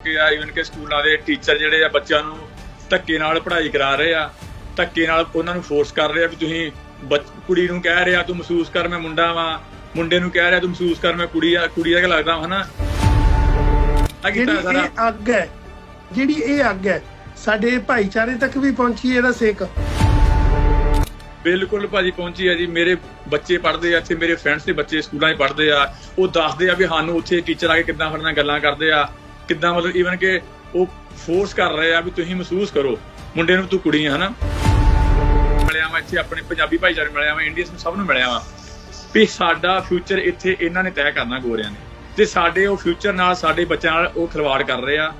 ਕਿ ਆ ਇਵਨ ਕਿ ਸਕੂਲਾਂ ਦੇ ਟੀਚਰ ਜਿਹੜੇ ਆ ਬੱਚਿਆਂ ਨੂੰ ਧੱਕੇ ਨਾਲ ਪੜ੍ਹਾਈ ਕਰਾ ਰਹੇ ਆ ਧੱਕੇ ਨਾਲ ਉਹਨਾਂ ਨੂੰ ਫੋਰਸ ਕਰ ਰਹੇ ਆ ਵੀ ਤੁਸੀਂ ਕੁੜੀ ਨੂੰ ਕਹਿ ਰਿਹਾ ਤੂੰ ਮਹਿਸੂਸ ਕਰ ਮੈਂ ਮੁੰਡਾ ਵਾਂ ਮੁੰਡੇ ਨੂੰ ਕਹਿ ਰਿਹਾ ਤੂੰ ਮਹਿਸੂਸ ਕਰ ਮੈਂ ਕੁੜੀ ਆ ਕੁੜੀ ਦਾ ਲੱਗਦਾ ਵਾਂ, ਹਨਾ? ਆ ਜਿਹੜੀ ਇਹ ਅੱਗ ਹੈ ਜਿਹੜੀ ਇਹ ਅੱਗ ਹੈ ਸਾਡੇ ਭਾਈਚਾਰੇ ਤੱਕ ਵੀ ਪਹੁੰਚੀ ਇਹਦਾ ਸੇਕ। ਬਿਲਕੁਲ ਭਾਜੀ ਪਹੁੰਚੀ ਆ ਜੀ ਮੇਰੇ ਬੱਚੇ ਪੜ੍ਹਦੇ ਆ ਇੱਥੇ ਮੇਰੇ ਫਰੈਂਡਸ ਦੇ ਬੱਚੇ ਸਕੂਲਾਂ 'ਚ ਪੜ੍ਹਦੇ ਆ ਉਹ ਦੱਸਦੇ ਆ ਵੀ ਸਾਨੂੰ ਉੱਥੇ ਟੀਚਰ ਆ ਕੇ ਕਿੱਦਾਂ ਸਾਡੇ ਨਾਲ ਗੱਲਾਂ ਕਰਦੇ ਆ। ਕਿੱਦਾਂ ਮਤਲਬ ਈਵਨ ਕਿ ਉਹ ਫੋਰਸ ਕਰ ਰਹੇ ਆ ਵੀ ਤੁਸੀਂ ਮਹਿਸੂਸ ਕਰੋ। ਮੁੰਡੇ ਨੂੰ ਤੂੰ ਕੁੜੀ ਆ, ਹਨਾ? ਮਿਲਿਆ ਮੈਂ ਇੱਥੇ ਆਪਣੇ ਪੰਜਾਬੀ ਭਾਈਚਾਰੇ ਮਿਲਿਆ ਮੈਂ ਇੰਡੀਅਨਸ ਨੂੰ ਸਭ ਨੂੰ ਮਿਲਿਆ ਵਾਂ ਵੀ ਸਾਡਾ ਫਿਊਚਰ ਇੱਥੇ ਇਹਨਾਂ ਨੇ ਤੈਅ ਕਰਨਾ ਗੋਰਿਆਂ ਨੇ। ਤੇ ਸਾਡੇ ਉਹ ਫਿਊਚਰ ਨਾਲ ਸਾਡੇ ਬੱਚਿਆਂ ਨਾਲ ਉਹ ਖਿਲਵਾੜ ਕਰ ਰਹੇ ਆ।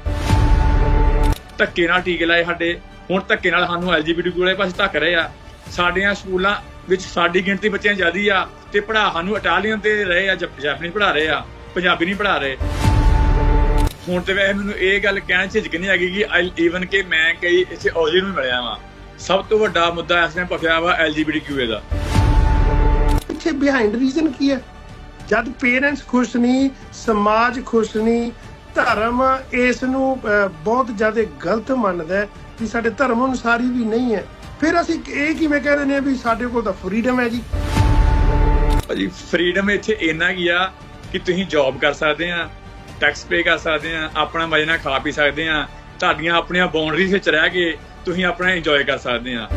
ਧੱਕੇ ਨਾਲ ਟੀਕੇ ਲਾਏ ਸਾਡੇ। ਹੁਣ ਧੱਕੇ ਨਾਲ ਸਾਨੂੰ ਐਲਜੀਬੀਟੀ ਵਾਲੇ ਪਾਸੇ ਧੱਕ ਰਹੇ ਆ। ਸਾਡੀਆਂ ਸਕੂਲਾਂ ਵਿੱਚ ਸਾਡੀ ਗਿਣਤੀ ਬੱਚਿਆਂ ਜ਼ਿਆਦੀ ਆ ਤੇ ਪੜ੍ਹਾ ਸਾਨੂੰ ਇਟਾਲੀਅਨ ਤੇ ਰਹੇ ਆ, ਜਪ- ਜਾਪਨੀ ਪੜ੍ਹਾ ਰਹੇ ਆ, ਪੰਜਾਬੀ ਨਹੀਂ ਪੜ੍ਹਾ ਰਹੇ। ਹੁਣ ਤੇ ਵੈਸੇ ਮੈਨੂੰ ਇਹ ਗੱਲ ਕਹਿਣ ਚ ਝਿਜਕ ਨਹੀਂ ਹੈਗੀ ਕਿ ਈਵਨ ਕਿ ਮੈਂ ਕਈ ਇੱਥੇ ਔਜੀ ਨੂੰ ਮਿਲਿਆ ਵਾਂ। ਸਭ ਤੋਂ ਵੱਡਾ ਮੁੱਦਾ ਇਸ ਨੇ ਪਖਿਆ ਵਾ ਐਲਜੀਬੀਟੀਕਿਊਏ ਦਾ। ਪਿੱਛੇ ਬਿਹਾਈਂਡ ਰੀਜ਼ਨ ਕੀ ਹੈ? ਜਦ ਪੇਰੈਂਟਸ ਖੁਸ਼ ਨਹੀਂ ਸਮਾਜ ਖੁਸ਼ ਨਹੀਂ ਧਰਮ ਇਸ ਨੂੰ ਬਹੁਤ ਜ਼ਿਆਦਾ ਗਲਤ ਮੰਨਦਾ ਕਿ ਸਾਡੇ ਧਰਮ ਅਨੁਸਾਰ ਵੀ ਨਹੀਂ ਹੈ। ਫਿਰ ਅਸੀਂ ਇਹ ਕਿਵੇਂ ਕਹਿ ਰਹੇ ਹਾਂ ਵੀ ਸਾਡੇ ਕੋਲ ਤਾਂ ਫਰੀडम ਹੈ ਜੀ? ਭਾਜੀ ਫਰੀडम ਇੱਥੇ ਇੰਨਾ ਕੀ ਆ ਕਿ ਤੁਸੀਂ ਜੌਬ ਕਰ ਸਕਦੇ ਆ ਟੈਕਸ ਪੇ ਕਰ ਸਕਦੇ ਆ ਆਪਣਾ ਮਜੇ ਨਾਲ ਖਾ ਪੀ ਸਕਦੇ ਆ ਤੁਹਾਡੀਆਂ ਆਪਣੀਆਂ ਬਾਉਂਡਰੀਜ਼ ਵਿੱਚ ਰਹਿ ਕੇ ਤੁਸੀਂ ਆਪਣਾ ਇੰਜੋਏ ਕਰ ਸਕਦੇ ਆ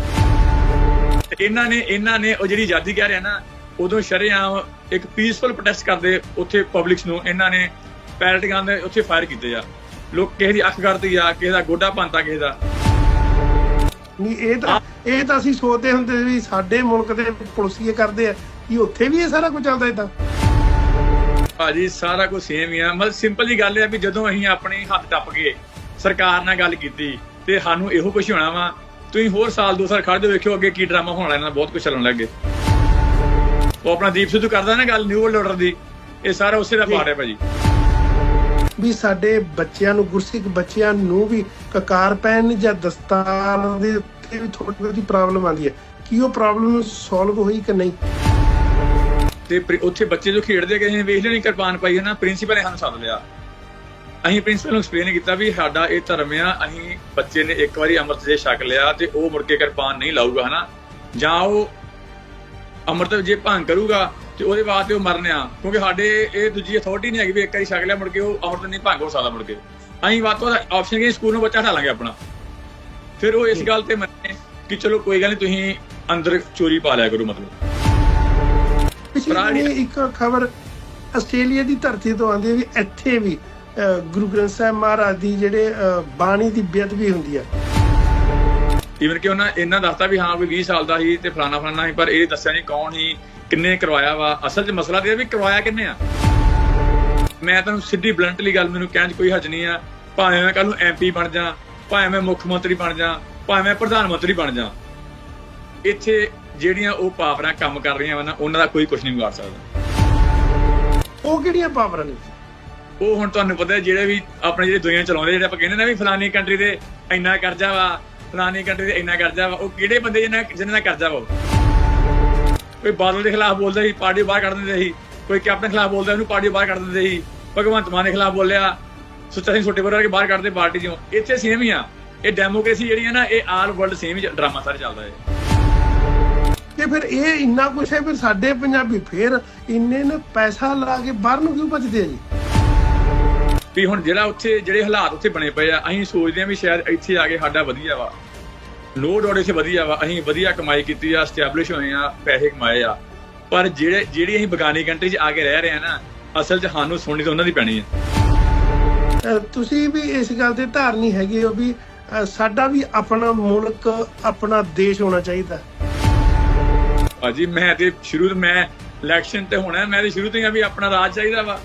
ਇਹਨਾਂ ਨੇ ਇਹਨਾਂ ਨੇ ਉਹ ਜਿਹੜੀ ਆਜ਼ਾਦੀ ਕਹਿ ਰਿਹਾ ਨਾ, ਉਦੋਂ ਸ਼ਰੇਆਮ ਇੱਕ ਪੀਸਫੁਲ ਪ੍ਰੋਟੈਸਟ ਕਰਦੇ ਉੱਥੇ ਪਬਲਿਕਸ ਨੂੰ, ਇਹਨਾਂ ਨੇ ਪੈਰਟ ਗਨ ਦੇ ਉੱਥੇ ਫਾਇਰ ਕੀਤੇ ਆ। ਲੋਕ ਕਿਸੇ ਦੀ ਅੱਖ ਕਰਦੀ ਆ, ਕਿਸੇ ਦਾ ਗੋਡਾ ਪੰਤਾ ਕਿਸੇ ਦਾ। ਨਹੀਂ, ਇਹ ਤਾਂ ਇਹ ਤਾਂ ਅਸੀਂ ਸੋਚਦੇ ਹੁੰਦੇ ਸੀ ਵੀ ਸਾਡੇ ਮੁਲਕ ਦੇ ਪੁਲਿਸੀਏ ਕਰਦੇ ਆ ਕਿ ਉੱਥੇ ਵੀ ਇਹ ਸਾਰਾ ਕੁਝ ਚੱਲਦਾ ਇਦਾਂ ਭਾਜੀ, ਸਾਰਾ ਕੁਝ ਸੇਮ ਹੀ ਆ। ਮਤਲਬ ਸਿੰਪਲ ਜੀ ਗੱਲ ਇਹ ਵੀ ਜਦੋਂ ਅਸੀਂ ਆਪਣੀ ਹੱਥ ਟੱਪ ਗਏ ਸਰਕਾਰ ਨਾਲ ਗੱਲ ਕੀਤੀ ਤੇ ਸਾਨੂੰ ਇਹੋ ਕੁਝ ਹੋਣਾ ਵਾ, ਤੁਸੀਂ ਹੋਰ ਸਾਲ ਦੋ ਸਾਲ ਖੜ੍ਹ ਜਾਓ ਵੇਖਿਓ, ਅੱਗੇ ਕੀ ਡਰਾਮਾ ਹੋਣਾ ਇਹਨਾਂ ਬਹੁਤ ਕੁਝ ਚੱਲਣ ਲੱਗੇ ਉਹ ਆਪਣਾ ਦੀਪ ਸਿੱਧੂ ਕਰਦਾ ਨਾ ਗੱਲ ਨਿਊ ਵਰਲਡ ਆਰਡਰ ਦੀ, ਇਹ ਸਾਰਾ ਉਸੇ ਦਾ ਪਾਰਟ ਹੈ ਭਾਜੀ। ਵੀ ਸਾਡੇ ਬੱਚਿਆਂ ਨੂੰ, ਗੁਰਸਿੱਖ ਬੱਚਿਆਂ ਨੂੰ ਵੀ ਕਕਾਰ ਪੈਨ ਜਾਂ ਦਸਤਾਰ ਦੇ ਉੱਤੇ ਵੀ ਥੋੜੀ ਬਹੁਤੀ ਪ੍ਰੋਬਲਮ ਆਉਂਦੀ ਹੈ। ਕੀ ਉਹ ਪ੍ਰੋਬਲਮ ਸੋਲਵ ਹੋਈ ਕਿ ਨਹੀਂ? ਤੇ ਉੱਥੇ ਬੱਚੇ ਜੋ ਖੇਡਦੇ ਗਏ ਨੇ ਵੇਖ ਲੈਣੀ ਕਿਰਪਾਨ ਪਾਈ ਹੈ ਨਾ ਪ੍ਰਿੰਸੀਪਲ ਨੇ ਸਾਨੂੰ ਸੱਦ ਲਿਆ। ਅਸੀਂ ਪ੍ਰਿੰਸੀਪਲ ਨੂੰ ਐਕਸਪਲੇਨ ਕੀਤਾ ਵੀ ਸਾਡਾ ਇਹ ਧਰਮ ਆ ਅਸੀਂ ਬੱਚੇ ਨੇ ਇੱਕ ਵਾਰੀ ਅੰਮ੍ਰਿਤ ਜੇ ਛਕ ਲਿਆ ਤੇ ਉਹ ਮੁੜ ਕੇ ਕਿਰਪਾਨ ਨਹੀਂ ਲਾਊਗਾ ਹਨਾ? ਜਾਂ ਉਹ ਅੰਮ੍ਰਿਤ ਜੇ ਭੰਗ ਕਰੂਗਾ ਤੇ ਉਹਦੇ ਵਾਸਤੇ ਉਹ ਮਰਨਿਆ ਕਿਉਂਕਿ ਸਾਡੇ ਇਹ ਦੂਜੀ ਅਥਾਰਟੀ ਨਹੀਂ ਹੈਗੀ ਵੀ ਇੱਕ ਵਾਰੀ ਛਕ ਲਿਆ ਮੁੜ ਕੇ ਉਹ ਅੰਮ੍ਰਿਤ ਨਹੀਂ ਭੰਗ ਹੋ ਸਕਦਾ ਮੁੜ ਕੇ। ਅਸੀਂ ਵੱਧ ਤੋਂ ਵੱਧ ਆਪਸ਼ਨ ਕਿ ਸਕੂਲ ਨੂੰ ਬੱਚਾ ਢਾਲਾਂਗੇ ਆਪਣਾ। ਫਿਰ ਉਹ ਇਸ ਗੱਲ ਤੇ ਮੰਨੇ ਕਿ ਚਲੋ ਕੋਈ ਗੱਲ ਨਹੀਂ ਤੁਸੀਂ ਅੰਦਰ ਚੋਰੀ ਪਾ ਲਿਆ ਕਰੋ ਮਤਲਬ। ਪਿਛਲੇ ਇੱਕ ਖਬਰ ਆਸਟ੍ਰੇਲੀਆ ਦੀ ਧਰਤੀ ਤੋਂ ਆਉਂਦੀ ਹੈ ਵੀ ਇੱਥੇ ਵੀ ਗੁਰੂ ਗ੍ਰੰਥ ਸਾਹਿਬ ਮਹਾਰਾਜ ਦੀ ਜਿਹੜੇ ਬਾਣੀ ਦੀ ਬੇਅਦਬੀ ਹੁੰਦੀ ਹੈ। ਈਵਨ ਕਿ ਉਹਨਾਂ ਇਹਨਾਂ ਦੱਸਤਾ ਵੀ ਹਾਂ ਵੀ 20 ਸਾਲ ਦਾ ਸੀ ਤੇ ਫਲਾਣਾ ਫਲਾਣਾ ਸੀ ਪਰ ਇਹ ਦੱਸਿਆ ਨਹੀਂ ਕੌਣ ਸੀ ਕਿੰਨੇ ਕਰਵਾਇਆ ਵਾ। ਅਸਲ 'ਚ ਮਸਲਾ ਤੇ ਇਹ ਵੀ ਕਰਵਾਇਆ ਕਿੰਨੇ ਆ? ਮੈਂ ਤੁਹਾਨੂੰ ਸਿੱਧੀ ਬਲੰਟਲੀ ਗੱਲ ਮੈਨੂੰ ਕਹਿਣ 'ਚ ਕੋਈ ਹਰਜ ਨਹੀਂ ਆ। ਭਾਵੇਂ ਮੈਂ ਕੱਲ ਨੂੰ ਐਮਪੀ ਬਣ ਜਾ ਭਾਵੇਂ ਮੈਂ ਮੁੱਖ ਮੰਤਰੀ ਬਣ ਜਾ ਭਾਵੇਂ ਮੈਂ ਪ੍ਰਧਾਨ ਮੰਤਰੀ ਬਣ ਜਾ ਇੱਥੇ ਜਿਹੜੀਆਂ ਉਹ ਪਾਵਰਾਂ ਕੰਮ ਕਰ ਰਹੀਆਂ ਵਾ ਨਾ ਉਹਨਾਂ ਦਾ ਕੋਈ ਕੁਝ ਨਹੀਂ ਵਿਗਾੜ ਸਕਦਾ। ਉਹ ਕਿਹੜੀਆਂ ਪਾਵਰਾਂ ਨੇ? ਉਹ ਹੁਣ ਤੁਹਾਨੂੰ ਪਤਾ ਹੈ ਜਿਹੜੇ ਵੀ ਆਪਣੇ ਜਿਹੜੇ ਦੁਨੀਆ ਚਲਾਉਂਦੇ ਜਿਹੜੇ ਆਪਾਂ ਕਹਿੰਦੇ ਨੇ ਵੀ ਫਲਾਨੀ ਕੰਟਰੀ ਦੇ ਇੰਨਾ ਕਰਜ਼ਾ ਵਾ ਫਲਾਨੀ ਕੰਟਰੀ ਦੇ ਇੰਨਾ ਕਰਜ਼ਾ ਵਾ ਉਹ ਕਿਹੜੇ ਬੰਦੇ ਜਿਹਨਾਂ ਜਿਹਨਾਂ ਦਾ ਕਰਜ਼ਾ ਵਾ? ਕੋਈ ਬਾਦਲ ਦੇ ਖਿਲਾਫ ਬੋਲਦਾ ਸੀ ਪਾਰਟੀ ਬਾਹਰ ਕੱਢ ਦਿੰਦੇ ਸੀ। ਕੋਈ ਕੈਪਟਨ ਖਿਲਾਫ ਬੋਲਦਾ ਉਹਨੂੰ ਪਾਰਟੀ ਬਾਹਰ ਕੱਢ ਦਿੰਦੇ ਸੀ। ਭਗਵੰਤ ਮਾਨ ਦੇ ਖਿਲਾਫ ਬੋਲਿਆ ਸੁੱਚਾ ਸਿੰਘ ਛੋਟੇ ਵਰਗੇ ਬਾਹਰ ਕੱਢਦੇ ਪਾਰਟੀ ਚੋਂ। ਇੱਥੇ ਸੇਮ ਹੀ ਆ। ਇਹ ਡੈਮੋਕ੍ਰੇਸੀ ਜਿਹੜੀ ਹੈ ਨਾ ਇਹ ਆਲ ਵਰਲਡ ਸੇਮ ਹੀ ਡਰਾਮਾ ਸਾਰਾ ਚੱਲਦਾ ਹੈ। ਤੇ ਫਿਰ ਇਹ ਇੰਨਾ ਕੁਛ ਹੈ ਫਿਰ ਸਾਡੇ ਪੰਜਾਬੀ ਫਿਰ ਇੰਨੇ ਨੇ ਪੈਸਾ ਲਾ ਕੇ ਬਾਹਰ ਨੂੰ ਕਿਉਂ ਭੱਜਦੇ ਆ ਜੀ? ਵੀ ਹੁਣ ਜਿਹੜਾ ਉੱਥੇ ਜਿਹੜੇ ਹਾਲਾਤ ਉੱਥੇ ਬਣੇ ਪਏ ਆ ਅਸੀਂ ਸੋਚਦੇ ਆ ਵੀ ਸ਼ਾਇਦ ਇੱਥੇ ਆ ਕੇ ਸਾਡਾ ਵਧੀਆ ਵਾ। ਨੋ ਡਾਊਟ ਇੱਥੇ ਵਧੀਆ ਵਾ ਅਸੀਂ ਵਧੀਆ ਕਮਾਈ ਕੀਤੀ ਆ ਸਟੈਬਲਿਸ਼ ਹੋਏ ਆ ਪੈਸੇ ਕਮਾਏ ਆ। ਪਰ ਜਿਹੜੇ ਜਿਹੜੀ ਅਸੀਂ ਬਗਾਨੀ ਕੰਟਰੀ 'ਚ ਆ ਕੇ ਰਹਿ ਰਹੇ ਆ ਨਾ ਅਸਲ 'ਚ ਸਾਨੂੰ ਸੁਣਨੀ ਤਾਂ ਉਹਨਾਂ ਦੀ ਪੈਣੀ ਆ। ਤੁਸੀਂ ਵੀ ਇਸ ਗੱਲ ਤੇ ਧਾਰਨੀ ਹੈਗੇ ਹੋ ਵੀ ਸਾਡਾ ਵੀ ਆਪਣਾ ਮੁਲਕ ਆਪਣਾ ਦੇਸ਼ ਹੋਣਾ ਚਾਹੀਦਾ। ਭਾਜੀ, ਮੈਂ ਤੇ ਸ਼ੁਰੂ ਤੋਂ ਮੈਂ ਇਲੈਕਸ਼ਨ ਤੇ ਹੋਣਾ, ਮੈਂ ਤੇ ਸ਼ੁਰੂ ਤੋਂ ਹੀ ਆ ਵੀ ਆਪਣਾ ਰਾਜ ਚਾਹੀਦਾ ਵਾ।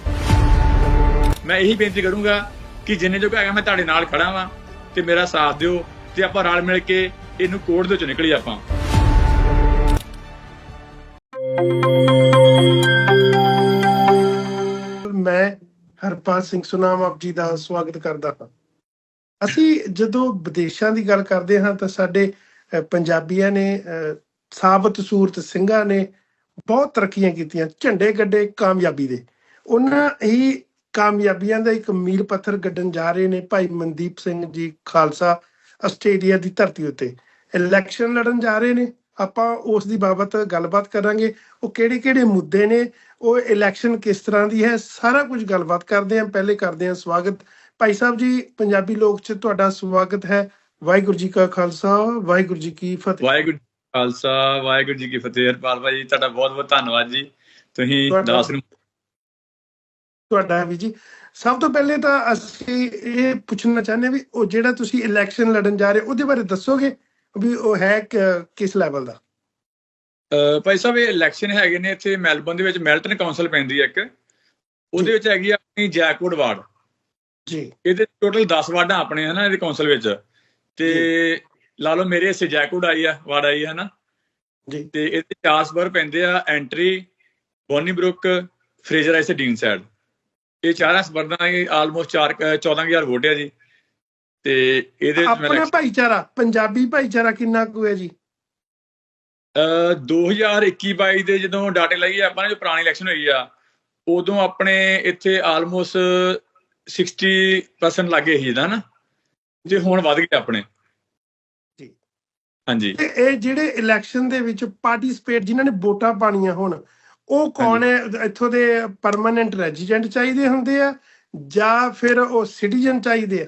ਮੈਂ ਇਹੀ ਬੇਨਤੀ ਕਰੂੰਗਾ ਕਿ ਜਿੰਨੇ ਜੋਗਾ ਹੈਗਾ ਮੈਂ ਤੁਹਾਡੇ ਨਾਲ ਖੜਾ ਵਾਂ ਤੇ ਮੇਰਾ ਸਾਥ ਦਿਓ ਤੇ ਆਪਾਂ ਰਲ ਮਿਲ ਕੇ ਇਹਨੂੰ ਕੋੜ ਦੇ ਵਿੱਚੋਂ ਨਿਕਲੀ ਆਪਾਂ। ਮੈਂ ਹਰਪਾਲ ਸਿੰਘ ਸੁਨਾਮ ਆਪ ਜੀ ਦਾ ਸਵਾਗਤ ਕਰਦਾ ਹਾਂ। ਅਸੀਂ ਜਦੋਂ ਵਿਦੇਸ਼ਾਂ ਦੀ ਗੱਲ ਕਰਦੇ ਹਾਂ ਤਾਂ ਸਾਡੇ ਪੰਜਾਬੀਆਂ ਨੇ ਸਾਬਤ ਸੂਰਤ ਸਿੰਘਾਂ ਨੇ ਬਹੁਤ ਤਰੱਕੀਆਂ ਕੀਤੀਆਂ, ਝੰਡੇ ਗੱਡੇ ਕਾਮਯਾਬੀ ਦੇ। ਉਹਨਾਂ ਹੀ ਕਾਮਯਾਬੀਆਂ ਦਾ ਇੱਕ ਮੀਲ ਪੱਥਰ ਗੱਡਣ ਜਾ ਰਹੇ ਨੇ ਭਾਈ ਮਨਦੀਪ ਸਿੰਘ ਜੀ ਖਾਲਸਾ ਆਸਟ੍ਰੇਲੀਆ ਦੀ ਧਰਤੀ ਉੱਤੇ। ਇਲੈਕਸ਼ਨ ਲੜਨ ਜਾ ਰਹੇ ਨੇ। ਆਪਾਂ ਉਸ ਦੀ ਬਾਬਤ ਗੱਲਬਾਤ ਕਰਾਂਗੇ। ਉਹ ਕਿਹੜੇ ਕਿਹੜੇ ਮੁੱਦੇ ਨੇ? ਉਹ ਇਲੈਕਸ਼ਨ ਕਿਸ ਤਰ੍ਹਾਂ ਦੀ ਹੈ? ਸਾਰਾ ਕੁਝ ਗੱਲਬਾਤ ਕਰਦੇ ਹਾਂ। ਪਹਿਲੇ ਕਰਦੇ ਹਾਂ ਸਵਾਗਤ। ਭਾਈ ਸਾਹਿਬ ਜੀ, ਪੰਜਾਬੀ ਲੋਕ 'ਚ ਤੁਹਾਡਾ ਸਵਾਗਤ ਹੈ। ਵਾਹਿਗੁਰੂ ਜੀ ਕਾ ਖਾਲਸਾ, ਵਾਹਿਗੁਰੂ ਜੀ ਕੀ ਫਤਿਹ। ਵਾਹਿਗੁਰੂ ਖਾਲਸਾ ਵਾਹਿਗੁਰੂ ਜੀ ਕੀ ਫਤਿਹ। ਹਰਪਾਲ ਭਾਈ ਤੁਹਾਡਾ ਬਹੁਤ ਬਹੁਤ ਧੰਨਵਾਦ ਜੀ। ਤੁਸੀਂ ਦਾਸ ਨੂੰ ਤੁਹਾਡਾ ਵੀ ਜੀ। ਸਭ ਤੋਂ ਪਹਿਲੇ ਤਾਂ ਅਸੀਂ ਇਹ ਪੁੱਛਣਾ ਚਾਹੁੰਦੇ ਵੀ ਉਹ ਜਿਹੜਾ ਤੁਸੀਂ ਇਲੈਕਸ਼ਨ ਲੜਨ ਜਾ ਰਹੇ ਉਹਦੇ ਬਾਰੇ ਦੱਸੋਗੇ ਵੀ ਉਹ ਹੈ ਕਿਸ ਲੈਵਲ ਦਾ? ਭਾਈ ਸਾਹਿਬ ਇਹ ਇਲੈਕਸ਼ਨ ਹੈਗੇ ਨੇ ਇੱਥੇ ਮੈਲਬਨ ਦੇ ਵਿੱਚ ਮੈਲਟਨ ਕਾਉਂਸਲ ਪੈਂਦੀ ਹੈ ਇੱਕ। ਉਹਦੇ ਵਿੱਚ ਹੈਗੀ ਆਪਣੀ ਜੈਕਵੁੱਡ ਵਾਰਡ। ਜੀ। ਇਹਦੇ ਟੋਟਲ 10 ਵਾਰਡਾਂ ਆਪਣੇ ਹਨਾ ਇਹਦੇ ਕਾਉਂਸਲ ਵਿੱਚ। ਤੇ ਲਾ ਲਓ ਮੇਰੇ ਹਿੱਸੇ ਜੈਕਵੁੱਡ ਆਈ ਆ ਵਾਰਡ ਆਈ ਹੈ ਹਨਾ। ਜੀ। ਤੇ ਇਹਦੇ ਚਾਰ ਸਬਰ ਪੈਂਦੇ ਆ ਐਂਟਰੀ ਬੋਨੀਬਰੁਕ ਫਰੇਜ਼ਰ ਐਸੇ ਡੀਨ ਸਾਈਡ। ਇਹ ਚਾਰਾਂ ਸਬਰਦਾਂ ਇਹ ਆਲਮੋਸਟ 4 14000 ਵੋਟ ਹੈ ਜੀ। ਤੇ ਇਹਦੇ ਵਿੱਚ ਆਪਣਾ ਭਾਈਚਾਰਾ ਪੰਜਾਬੀ ਭਾਈਚਾਰਾ ਕਿੰਨਾ ਕੁ ਹੈ ਜੀ? ਅਹ 2021-22 ਦੇ ਜਦੋਂ ਡਾਟੇ ਲਈਏ ਆਪਾਂ ਨੇ ਜੋ ਪੁਰਾਣੀ ਇਲੈਕਸ਼ਨ ਹੋਈ ਆ ਉਦੋਂ ਆਪਣੇ ਇੱਥੇ ਆਲਮੋਸਟ 60% ਲੱਗੇ ਸੀ ਜਿਹਦਾ ਨਾ ਤੇ ਹੁਣ ਵੱਧ ਗਏ ਆਪਣੇ। ਜੀ। ਹਾਂਜੀ। ਤੇ ਇਹ ਜਿਹੜੇ ਇਲੈਕਸ਼ਨ ਦੇ ਵਿੱਚ ਪਾਰਟਿਸਿਪੇਟ ਜਿਨ੍ਹਾਂ ਨੇ ਵੋਟਾਂ ਪਾਣੀਆਂ ਹੁਣ ਉਹ ਕੌਣ ਹੈ? ਇੱਥੋਂ ਦੇ ਪਰਮਨੈਂਟ ਰੈਜ਼ੀਡੈਂਟ ਚਾਹੀਦੇ ਹੁੰਦੇ ਆ ਜਾਂ ਫਿਰ ਉਹ ਸਿਟੀਜ਼ਨ ਚਾਹੀਦੇ ਆ?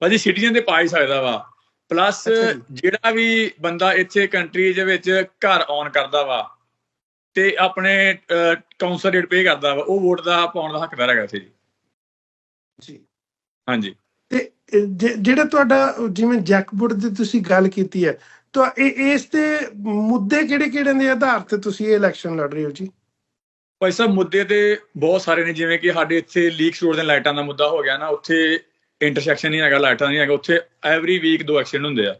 ਭਾਜੀ ਸਿਟੀਜ਼ਨ ਦੇ ਪਾ ਹੀ ਸਕਦਾ ਵਾ। ਪਲੱਸ। ਜਿਹੜਾ ਵੀ ਬੰਦਾ ਇੱਥੇ ਕੰਟਰੀ ਦੇ ਵਿੱਚ ਘਰ ਆਨ ਕਰਦਾ ਵਾ ਤੇ ਆਪਣੇ ਕਾਉਂਸਲ ਰੇਟ ਪੇ ਕਰਦਾ ਵਾ ਉਹ ਵੋਟ ਦਾ ਪਾਉਣ ਦਾ ਹੱਕਦਾਰ ਹੈਗਾ ਇੱਥੇ ਜੀ। ਜੀ। ਹਾਂਜੀ। ਤੇ ਜਿਹੜਾ ਤੁਹਾਡਾ ਜਿਵੇਂ ਜੈਕਬੁੱਡ ਦੀ ਤੁਸੀਂ ਗੱਲ ਕੀਤੀ ਹੈ ਤਾਂ ਇਹ ਇਸ ਤੇ ਮੁੱਦੇ ਕਿਹੜੇ ਕਿਹੜੇ ਦੇ ਆਧਾਰ ਤੇ ਤੁਸੀਂ ਇਹ ਇਲੈਕਸ਼ਨ ਲੜ ਰਹੇ ਹੋ ਜੀ? ਭਾਈ ਸਾਹਿਬ ਮੁੱਦੇ ਤੇ ਬਹੁਤ ਸਾਰੇ ਨੇ ਜਿਵੇਂ ਕਿ ਸਾਡੇ ਇੱਥੇ ਲੀਕਸ ਰੋਡ ਦੇ ਲਾਈਟਾਂ ਦਾ ਮੁੱਦਾ ਹੋ ਗਿਆ ਨਾ ਉੱਥੇ ਇੰਟਰਸੈਕਸ਼ਨ ਨਹੀਂ ਹੈਗਾ ਲਾਈਟਾਂ ਨਹੀਂ ਹੈਗਾ ਉੱਥੇ ਐਵਰੀ ਵੀਕ ਦੋ ਐਕਸੀਡੈਂਟ ਹੁੰਦੇ ਆ।